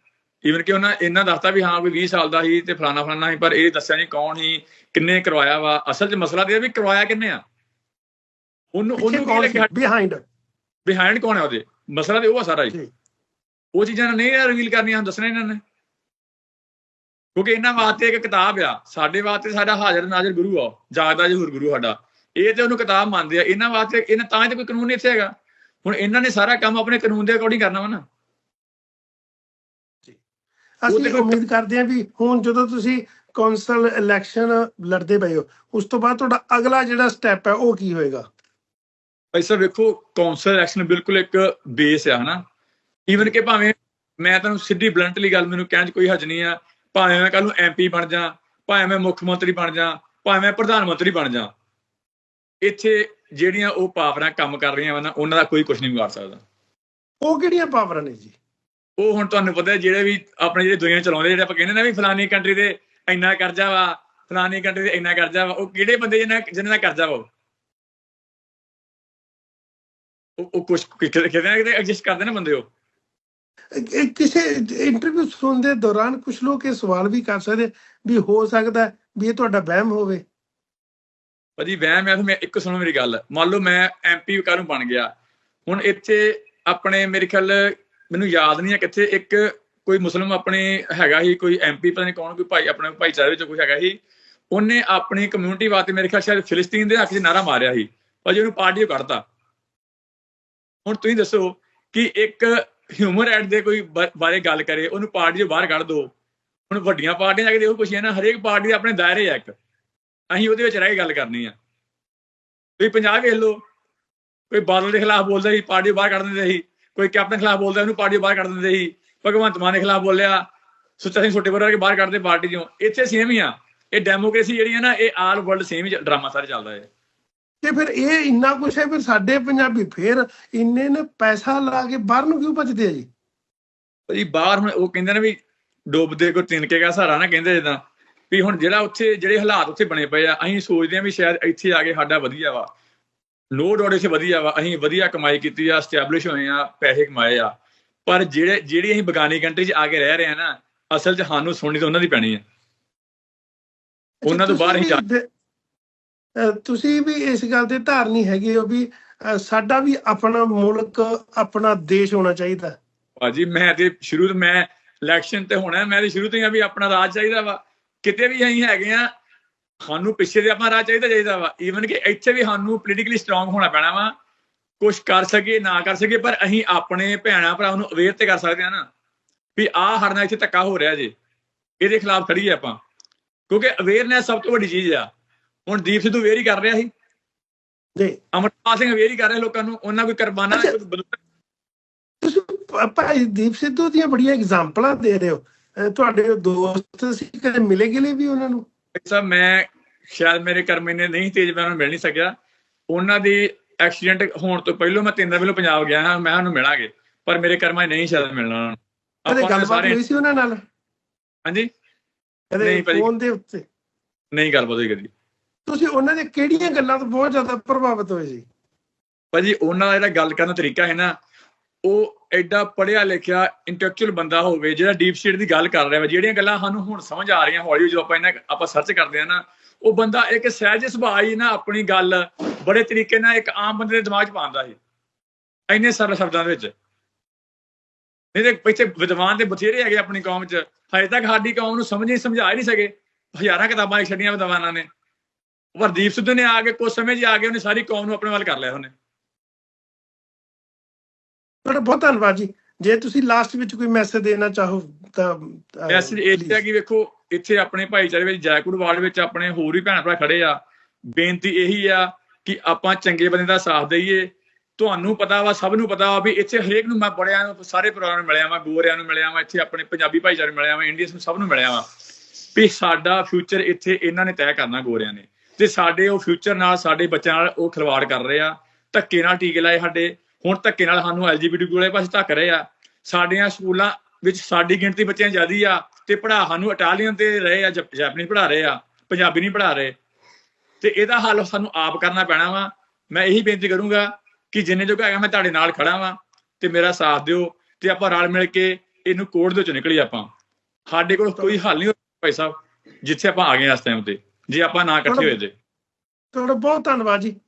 ਈਵਨ ਕਿ ਉਹਨਾਂ ਇਹਨਾਂ ਦੱਸਤਾ ਵੀ ਹਾਂ ਕੋਈ 20 ਸਾਲ ਦਾ ਸੀ ਤੇ ਫਲਾਣਾ ਫਲਾਣਾ ਸੀ ਪਰ ਇਹ ਦੱਸਿਆ ਨਹੀਂ ਕੌਣ ਸੀ ਕਿੰਨੇ ਕਰਵਾਇਆ ਵਾ? ਅਸਲ 'ਚ ਮਸਲਾ ਤੇ ਵੀ ਕਰਵਾਇਆ ਕਿੰਨੇ ਆ? ਉਹਨੂੰ ਉਹਨੂੰ ਕੀ ਲੱਗਿਆ? ਬਿਹਾਈਂਡ ਬਿਹਾਈਂਡ ਕੌਣ ਹੈ ਉਹਦੇ? ਮਸਲਾ ਤੇ ਉਹ ਆ ਸਾਰਾ ਜੀ। ਉਹ ਚੀਜ਼ਾਂ ਨਹੀਂ ਰਿਵੀਲ ਕਰਨੀਆਂ ਦੱਸਣਾ ਇਹਨਾਂ ਨੇ। ਕਿਉਂਕਿ ਇਹਨਾਂ ਵਾਸਤੇ ਇੱਕ ਕਿਤਾਬ ਆ। ਸਾਡੇ ਵਾਸਤੇ ਸਾਡਾ ਹਾਜ਼ਰ ਨਾਜ਼ਰ ਗੁਰੂ ਆ ਜਾਗਦਾ ਜਹੂਰ ਗੁਰੂ ਸਾਡਾ। ਇਹ ਤੇ ਉਹਨੂੰ ਕਿਤਾਬ ਮੰਨਦੇ ਆ। ਇਹਨਾਂ ਵਾਸਤੇ ਇਹਨਾਂ ਤਾਂ ਕੋਈ ਕਾਨੂੰਨ ਨਹੀਂ ਇੱਥੇ ਹੈਗਾ। ਹੁਣ ਇਹਨਾਂ ਨੇ ਸਾਰਾ ਕੰਮ ਆਪਣੇ ਕਾਨੂੰਨ ਦੇ ਅਕੋਰਡਿੰਗ ਕਰਨਾ ਵਾ ਨਾ। ਅਸੀਂ ਉਮੀਦ ਕਰਦੇ ਹਾਂ ਵੀ ਹੁਣ ਜਦੋਂ ਤੁਸੀਂ ਕੌਂਸਲ ਇਲੈਕਸ਼ਨ ਲੜਦੇ ਪਏ ਹੋ। ਉਸ ਤੋਂ ਬਾਅਦ ਤੁਹਾਡਾ ਅਗਲਾ ਜਿਹੜਾ ਸਟੈਪ ਹੈ ਉਹ ਕੀ ਹੋਏਗਾ? ਭਾਈ ਸਾਹਿਬ ਵੇਖੋ ਕੌਂਸਲ ਇਲੈਕਸ਼ਨ ਬਿਲਕੁਲ ਇੱਕ ਬੇਸ ਆ ਹਨਾ? ਈਵਨ ਕਿ ਭਾਵੇਂ ਮੈਂ ਤੁਹਾਨੂੰ ਸਿੱਧੀ ਬਲੰਟਲੀ ਗੱਲ ਮੈਨੂੰ ਕਹਿਣ 'ਚ ਕੋਈ ਹੱਜ ਨਹੀਂ ਆ ਭਾਵੇਂ ਮੈਂ ਕੱਲ ਨੂੰ ਐਮਪੀ ਬਣ ਜਾ ਭਾਵੇਂ ਮੈਂ ਮੁੱਖ ਮੰਤਰੀ ਬਣ ਜਾ ਭਾਵੇਂ ਮੈਂ ਪ੍ਰਧਾਨ ਮੰਤਰੀ ਬਣ ਜਾ ਇੱਥੇ ਜਿਹੜੀਆਂ ਉਹ ਪਾਵਰਾਂ ਕੰਮ ਕਰ ਰਹੀਆਂ ਵਾ ਨਾ ਉਹਨਾਂ ਦਾ ਕੋਈ ਕੁਝ ਨਹੀਂ ਵਿਗਾੜ ਸਕਦਾ। ਉਹ ਕਿਹੜੀਆਂ ਪਾਵਰਾਂ ਨੇ ਜੀ? ਉਹ ਹੁਣ ਤੁਹਾਨੂੰ ਪਤਾ ਹੈ ਜਿਹੜੇ ਵੀ ਆਪਣੇ ਜਿਹੜੇ ਦੁਨੀਆ ਚਲਾਉਂਦੇ ਜਿਹੜੇ ਆਪਾਂ ਕਹਿੰਦੇ ਨਾ ਵੀ ਫਲਾਨੀ ਕੰਟਰੀ ਦੇ ਇੰਨਾ ਕਰਜ਼ਾ ਵਾ ਫਲਾਨੀ ਕੰਟਰੀ ਦੇ ਇੰਨਾ ਕਰਜ਼ਾ ਵਾ ਉਹ ਕਿਹੜੇ ਬੰਦੇ ਜਿਹਨਾਂ ਜਿਹਨਾਂ ਦਾ ਕਰਜ਼ਾ ਵਾ ਉਹ? ਉਹ ਕੁਝ ਕਿਤੇ ਨਾ ਕਿਤੇ ਐਡਜਸਟ ਕਰਦੇ ਨਾ ਬੰਦੇ ਉਹ। ਕਿਸੇ ਇੰਟਰਵਿਊ ਸੁਣਨ ਦੇ ਦੌਰਾਨ ਕੁਝ ਲੋਕ ਇਹ ਸਵਾਲ ਵੀ ਕਰ ਸਕਦੇ ਵੀ ਹੋ ਸਕਦਾ ਵੀ ਇਹ ਤੁਹਾਡਾ ਵਹਿਮ ਹੋਵੇ। ਭਾਜੀ ਵਹਿਮ ਹੈ ਮੈਂ ਇੱਕ ਸੁਣੋ ਮੇਰੀ ਗੱਲ। ਮੰਨ ਲਓ ਮੈਂ ਐਮਪੀ ਕਾਹਨੂੰ ਬਣ ਗਿਆ। ਹੁਣ ਇੱਥੇ ਆਪਣੇ ਮੇਰੇ ਖਿਆਲ ਮੈਨੂੰ ਯਾਦ ਨਹੀਂ ਹੈ ਕਿੱਥੇ ਇੱਕ ਕੋਈ ਮੁਸਲਮ ਆਪਣੇ ਹੈਗਾ ਹੀ ਕੋਈ ਐਮਪੀ ਪਤਾ ਨਹੀਂ ਕੌਣ, ਕੋਈ ਭਾਈ, ਆਪਣੇ ਭਾਈਚਾਰੇ ਵਿੱਚ ਕੋਈ ਹੈਗਾ ਹੀ ਉਹਨੇ ਆਪਣੀ ਕਮਿਊਨਿਟੀ ਵਾਸਤੇ ਮੇਰੇ ਖਿਆਲ ਸ਼ਾਇਦ ਫਿਲਸਤੀਨ ਦੇ ਹੱਕ 'ਚ ਨਾਰਾ ਮਾਰਿਆ ਸੀ, ਭਾਜੀ ਉਹਨੂੰ ਪਾਰਟੀ ਕੱਢਤਾ। ਹੁਣ ਤੁਸੀਂ ਦੱਸੋ ਕਿ ਇੱਕ ਹਿਊਮਨ ਰਾਈਟ ਦੇ ਕੋਈ ਬਾ- ਬਾਰੇ ਗੱਲ ਕਰੇ, ਉਹਨੂੰ ਪਾਰਟੀ ਤੋਂ ਬਾਹਰ ਕੱਢ ਦਿਓ ਹੁਣ ਵੱਡੀਆਂ ਪਾਰਟੀਆਂ ਜਾ ਕੇ ਦੇਖੋ ਕੁਛ ਹੈ ਨਾ, ਹਰੇਕ ਪਾਰਟੀ ਦੇ ਆਪਣੇ ਦਾਇਰੇ ਆ ਇੱਕ। ਅਸੀਂ ਉਹਦੇ ਵਿੱਚ ਰਹਿ ਕੇ ਗੱਲ ਕਰਨੀ ਆ। ਤੁਸੀਂ ਪੰਜਾਬ ਵੇਖ ਲਓ, ਕੋਈ ਬਾਦਲ ਦੇ ਖਿਲਾਫ ਬੋਲਦਾ ਸੀ, ਪਾਰਟੀ ਬਾਹਰ ਕੱਢ ਦਿੰਦੇ ਸੀ। ਕੋਈ ਕੈਪਟਨ ਖਿਲਾਫ ਬੋਲਦਾ, ਉਹਨੂੰ ਪਾਰਟੀ ਬਾਹਰ ਕੱਢ ਦਿੰਦੇ ਸੀ। ਭਗਵੰਤ ਮਾਨ ਦੇ ਖਿਲਾਫ ਬੋਲਿਆ ਸੁੱਚਾ ਸਿੰਘ ਛੋਟੇ ਵਰਗੇ ਬਾਹਰ ਕੱਢਦੇ ਪਾਰਟੀ ਚੋਂ। ਇੱਥੇ ਸੇਮ ਹੀ ਆ। ਇਹ ਡੈਮੋਕ੍ਰੇਸੀ ਜਿਹੜੀ ਹੈ ਨਾ ਇਹ ਆਲ ਵਰਲਡ ਸੇਮ ਹੀ ਡਰਾਮਾ ਸਾਰਾ ਚੱਲਦਾ ਹੈ। ਤੇ ਫਿਰ ਇਹ ਇੰਨਾ ਕੁਝ ਹੈ ਫਿਰ ਸਾਡੇ ਪੰਜਾਬੀ ਫਿਰ ਇੰਨੇ ਨੇ ਪੈਸਾ ਲਾ ਕੇ ਬਾਹਰ ਨੂੰ ਕਿਉਂ ਭੱਜਦੇ ਆ ਜੀ? ਭਾਜੀ ਬਾਹਰ ਹੁਣ ਉਹ ਕਹਿੰਦੇ ਨੇ ਵੀ ਡੁੱਬਦੇ ਕੋ ਤਿਨਕੇ ਦਾ ਸਹਾਰਾ ਨਾ ਕਹਿੰਦੇ ਜਿੱਦਾਂ ਵੀ ਹੁਣ ਜਿਹੜਾ ਉੱਥੇ ਜਿਹੜੇ ਹਾਲਾਤ ਉੱਥੇ ਬਣੇ ਪਏ ਆ ਅਸੀਂ ਸੋਚਦੇ ਆ ਵੀ ਸ਼ਾਇਦ ਇੱਥੇ ਆ ਕੇ ਸਾਡਾ ਵਧੀਆ ਵਾ। ਨੋ ਡਾਊਟ ਇੱਥੇ ਵਧੀਆ ਵਾ। ਅਸੀਂ ਵਧੀਆ ਕਮਾਈ ਕੀਤੀ ਆ ਸਟੈਬਲਿਸ਼ ਹੋਏ ਆ ਪੈਸੇ ਕਮਾਏ ਆ। ਪਰ ਜਿਹੜੇ ਜਿਹੜੀ ਅਸੀਂ ਬਗਾਨੀ ਕੰਟਰੀ 'ਚ ਆ ਕੇ ਰਹਿ ਰਹੇ ਆ ਨਾ ਅਸਲ 'ਚ ਸਾਨੂੰ ਸੁਣਨੀ ਤਾਂ ਉਹਨਾਂ ਦੀ ਪੈਣੀ ਹੈ। ਉਹਨਾਂ ਤੋਂ ਬਾਹਰ ਹੀ ਜਾ- ਤੁਸੀਂ ਵੀ ਇਸ ਗੱਲ ਦੇ ਧਾਰਨੀ ਹੈਗੇ ਹੋ ਵੀ ਸਾਡਾ ਵੀ ਆਪਣਾ ਮੁਲਕ ਆਪਣਾ ਦੇਸ਼ ਹੋਣਾ ਚਾਹੀਦਾ। ਭਾਜੀ ਮੈਂ ਤੇ ਸ਼ੁਰੂ ਤੋਂ ਮੈਂ ਇਲੈਕਸ਼ਨ ਤੇ ਹੋਣਾ ਮੈਂ ਤੇ ਸ਼ੁਰੂ ਤੋਂ ਹੀ ਵੀ ਆਪਣਾ ਰਾਜ ਚਾਹੀਦਾ ਵਾ। ਕਿਤੇ ਵੀ ਅਸੀਂ ਹੈਗੇ ਆ ਸਾਨੂੰ ਪਿੱਛੇ ਦੇ ਆਪਣਾ ਰਾਜ ਚਾਹੀਦਾ ਚਾਹੀਦਾ ਵਾ। ਈਵਨ ਕਿ ਇੱਥੇ ਵੀ ਸਾਨੂੰ ਪੋਲੀਟੀਕਲੀ ਸਟਰੋਂਗ ਹੋਣਾ ਪੈਣਾ ਵਾ। ਕੁਝ ਕਰ ਸਕੀਏ ਨਾ ਕਰ ਸਕੀਏ ਪਰ ਅਸੀਂ ਆਪਣੇ ਭੈਣਾਂ ਭਰਾਵਾਂ ਨੂੰ ਅਵੇਅਰ ਤੇ ਕਰ ਸਕਦੇ ਆ ਨਾ ਵੀ ਆਹ ਸਾਡੇ ਨਾਲ ਇੱਥੇ ਧੱਕਾ ਹੋ ਰਿਹਾ ਜੇ ਇਹਦੇ ਖਿਲਾਫ ਖੜੀਏ ਆਪਾਂ। ਕਿਉਂਕਿ ਅਵੇਅਰਨੈਸ ਸਭ ਤੋਂ ਵੱਡੀ ਚੀਜ਼ ਆ। ਹੁਣ ਦੀਪ ਸਿੱਧੂ ਅਵੇਅਰ ਹੀ ਕਰ ਰਿਹਾ ਸੀ। ਜੀ। ਅਮਰਪਾਲ ਸਿੰਘ ਅਵੇਅਰ ਹੀ ਕਰ ਰਿਹਾ ਲੋਕਾਂ ਨੂੰ ਉਹਨਾਂ ਕੋਈ ਕੁਰਬਾਨਾ ਭਾਈ ਦੀਪ ਸਿੱਧੂ ਦੀਆਂ ਬੜੀਆਂ ਐਗਜ਼ਾਮਪਲਾਂ ਦੇ ਰਹੇ ਹੋ। ਤੁਹਾਡੇ ਦੋਸਤ ਸੀ ਕਦੇ ਮਿਲੇ ਗਿਲੇ ਵੀ ਉਹਨਾਂ ਨੂੰ? ਸਾਹਿਬ ਮੈਂ ਸ਼ਾਇਦ ਮੇਰੇ ਕਰਮ ਇੰਨੇ ਨਹੀਂ ਤੇਜ਼ ਮੈਂ ਉਹਨਾਂ ਨੂੰ ਮਿਲ ਨਹੀਂ ਸਕਿਆ। ਉਹਨਾਂ ਦੀ ਐਕਸੀਡੈਂਟ ਹੋਣ ਤੋਂ ਪਹਿਲਾਂ ਮੈਂ ਤਿੰਨ ਦਿਨ ਪਹਿਲਾਂ ਪੰਜਾਬ ਗਿਆ ਹਾਂ ਮੈਂ ਉਹਨੂੰ ਮਿਲਾਂਗੇ ਪਰ ਮੇਰੇ ਕਰਮਾਂ ਨਹੀਂ ਸ਼ਾਇਦ ਮਿਲਣਾ ਉਹਨਾਂ ਨੂੰ। ਕਦੇ ਗੱਲਬਾਤ ਹੋਈ ਸੀ ਉਹਨਾਂ ਨਾਲ? ਹਾਂਜੀ? ਕਦੇ। ਫੋਨ ਦੇ ਉੱਤੇ? ਨਹੀਂ ਗੱਲਬਾਤ ਹੋਈ ਕਦੀ। ਤੁਸੀਂ ਉਹਨਾਂ ਦੀਆਂ ਕਿਹੜੀਆਂ ਗੱਲਾਂ ਤੋਂ ਬਹੁਤ ਜ਼ਿਆਦਾ ਪ੍ਰਭਾਵਿਤ ਹੋਏ ਸੀ? ਭਾਜੀ ਉਹਨਾਂ ਦਾ ਜਿਹੜਾ ਗੱਲ ਕਰਨ ਦਾ ਤਰੀਕਾ ਹੈ ਨਾ ਉਹ ਐਡਾ ਪੜਿਆ ਲਿਖਿਆ ਇੰਟੈਲੈਕਚੁਅਲ ਬੰਦਾ ਹੋਵੇ ਜਿਹੜਾ ਡੀਪ ਸਟੇਟ ਦੀ ਗੱਲ ਕਰ ਰਿਹਾ ਵਾ ਜਿਹੜੀਆਂ ਗੱਲਾਂ ਸਾਨੂੰ ਹੁਣ ਸਮਝ ਆ ਰਹੀਆਂ ਹੌਲੀ ਜਦੋਂ ਆਪਾਂ ਇਹਨਾਂ ਆਪਾਂ ਸਰਚ ਕਰਦੇ ਆ ਨਾ ਉਹ ਬੰਦਾ ਇੱਕ ਸਹਿਜ ਸੁਭਾਅ ਹੀ ਨਾ ਆਪਣੀ ਗੱਲ ਬੜੇ ਤਰੀਕੇ ਨਾਲ ਇੱਕ ਆਮ ਬੰਦੇ ਦੇ ਦਿਮਾਗ 'ਚ ਪਾਉਂਦਾ ਸੀ। ਇੰਨੇ ਸਰਲ ਸ਼ਬਦਾਂ ਵਿੱਚ। ਨਹੀਂ ਤੇ ਪਿੱਛੇ ਵਿਦਵਾਨ ਤੇ ਬਥੇਰੇ ਹੈਗੇ ਆਪਣੀ ਕੌਮ 'ਚ। ਹਜੇ ਤੱਕ ਸਾਡੀ ਕੌਮ ਨੂੰ ਸਮਝ ਨਹੀਂ ਸਮਝਾ ਨਹੀਂ ਸਕੇ। ਹਜ਼ਾਰਾਂ ਕਿਤਾਬਾਂ ਛੱਡੀਆਂ ਵਿਦਵਾਨਾਂ ਨੇ। ਵਰਦੀਪ ਸਿੱਧੂ ਨੇ ਆ ਕੇ ਕੁਝ ਸਮਝ ਆ ਕੇ ਉਹਨੇ ਸਾਰੀ ਕੌਮ ਨੂੰ ਆਪਣੇ ਵੱਲ ਕਰ ਲਿਆ ਉਹਨੇ। ਤੁਹਾਡਾ ਬਹੁਤ ਧੰਨਵਾਦ ਜੀ। ਜੇ ਤੁਸੀਂ ਲਾਸਟ ਵਿੱਚ ਕੋਈ ਮੈਸੇਜ ਦੇਣਾ ਚਾਹੋ ਤਾਂ ਮੈਸੇਜ ਇਹ। ਹੈ ਕਿ ਵੇਖੋ ਇੱਥੇ ਆਪਣੇ ਭਾਈਚਾਰੇ ਵਿੱਚ ਜੈਕੂਟ ਵਾਰਡ ਵਿੱਚ ਆਪਣੇ ਹੋਰ ਵੀ ਭੈਣ ਭਰਾ ਖੜੇ ਆ। ਬੇਨਤੀ ਇਹੀ ਆ ਕਿ ਆਪਾਂ ਚੰਗੇ ਬੰਦੇ ਦਾ ਸਾਥ ਦਈਏ। ਤੁਹਾਨੂੰ ਪਤਾ ਵਾ, ਸਭ ਨੂੰ ਪਤਾ ਵਾ ਵੀ ਇੱਥੇ ਹਰੇਕ ਨੂੰ ਮੈਂ ਬੜਿਆਂ ਨੂੰ, ਸਾਰੇ ਪਰਿਵਾਰਾਂ ਨੂੰ ਮਿਲਿਆ ਵਾਂ, ਗੋਰਿਆਂ ਨੂੰ ਮਿਲਿਆ ਵਾਂ, ਇੱਥੇ ਆਪਣੇ ਪੰਜਾਬੀ ਭਾਈਚਾਰੇ ਨੂੰ ਮਿਲਿਆ ਵਾਂ, ਇੰਡੀਅਨਸ ਨੂੰ ਸਭ ਨੂੰ ਮਿਲਿਆ ਵਾਂ ਵੀ ਸਾਡਾ ਫਿਊਚਰ ਇੱਥੇ ਇਹਨਾਂ ਨੇ ਤੈਅ ਕਰਨਾ ਗੋਰਿਆਂ ਨੇ। ਤੇ ਸਾਡੇ ਉਹ ਫਿਊਚਰ ਨਾਲ ਸਾਡੇ ਬੱਚਿਆਂ ਨਾਲ ਉਹ ਖਿਲਵਾੜ ਕਰ ਰਹੇ ਆ। ਧੱਕੇ ਨਾਲ ਟੀਕੇ ਲਾਏ ਸਾਡੇ। ਹੁਣ ਧੱਕੇ ਨਾਲ ਸਾਨੂੰ ਐਲਜੀਬੀਟੀ ਵਾਲੇ ਪਾਸੇ ਧੱਕ ਰਹੇ ਆ। ਸਾਡੀਆਂ ਸਕੂਲਾਂ ਵਿੱਚ ਸਾਡੀ ਗਿਣਤੀ ਬੱਚਿਆਂ ਜ਼ਿਆਦੀ ਆ। ਤੇ ਪੜਾ ਸਾਨੂੰ ਇਟਾਲੀਅਨ ਤੇ ਰਹੇ ਆ, ਜਪ- ਜਾਪਨੀਜ਼ ਪੜ੍ਹਾ ਰਹੇ ਆ, ਪੰਜਾਬੀ ਨਹੀਂ ਪੜ੍ਹਾ ਰਹੇ। ਤੇ ਇਹਦਾ ਹੱਲ ਸਾਨੂੰ ਆਪ ਕਰਨਾ ਪੈਣਾ ਵਾ। ਮੈਂ ਇਹੀ ਬੇਨਤੀ ਕਰੂੰਗਾ ਕਿ ਜਿੰਨੇ ਜੋਗਾ ਹੈਗਾ ਮੈਂ ਤੁਹਾਡੇ ਨਾਲ ਖੜਾ ਵਾਂ ਤੇ ਮੇਰਾ ਸਾਥ ਦਿਓ ਤੇ ਆਪਾਂ ਰਲ ਮਿਲ ਕੇ ਇਹਨੂੰ ਕੋਰਟ ਦੇ ਵਿੱਚੋਂ ਨਿਕਲੀ ਆਪਾਂ। ਸਾਡੇ ਕੋਲ ਕੋਈ ਹੱਲ ਨਹੀਂ ਭਾਈ ਸਾਹਿਬ, ਜਿੱਥੇ ਆਪਾਂ ਆ ਗਏ ਇਸ ਟਾਈਮ ਤੇ। ਜੇ ਆਪਾਂ ਨਾ ਇਕੱਠੇ ਹੋਏ ਤੇ। ਤੁਹਾਡਾ ਬਹੁਤ ਧੰਨਵਾਦ ਜੀ।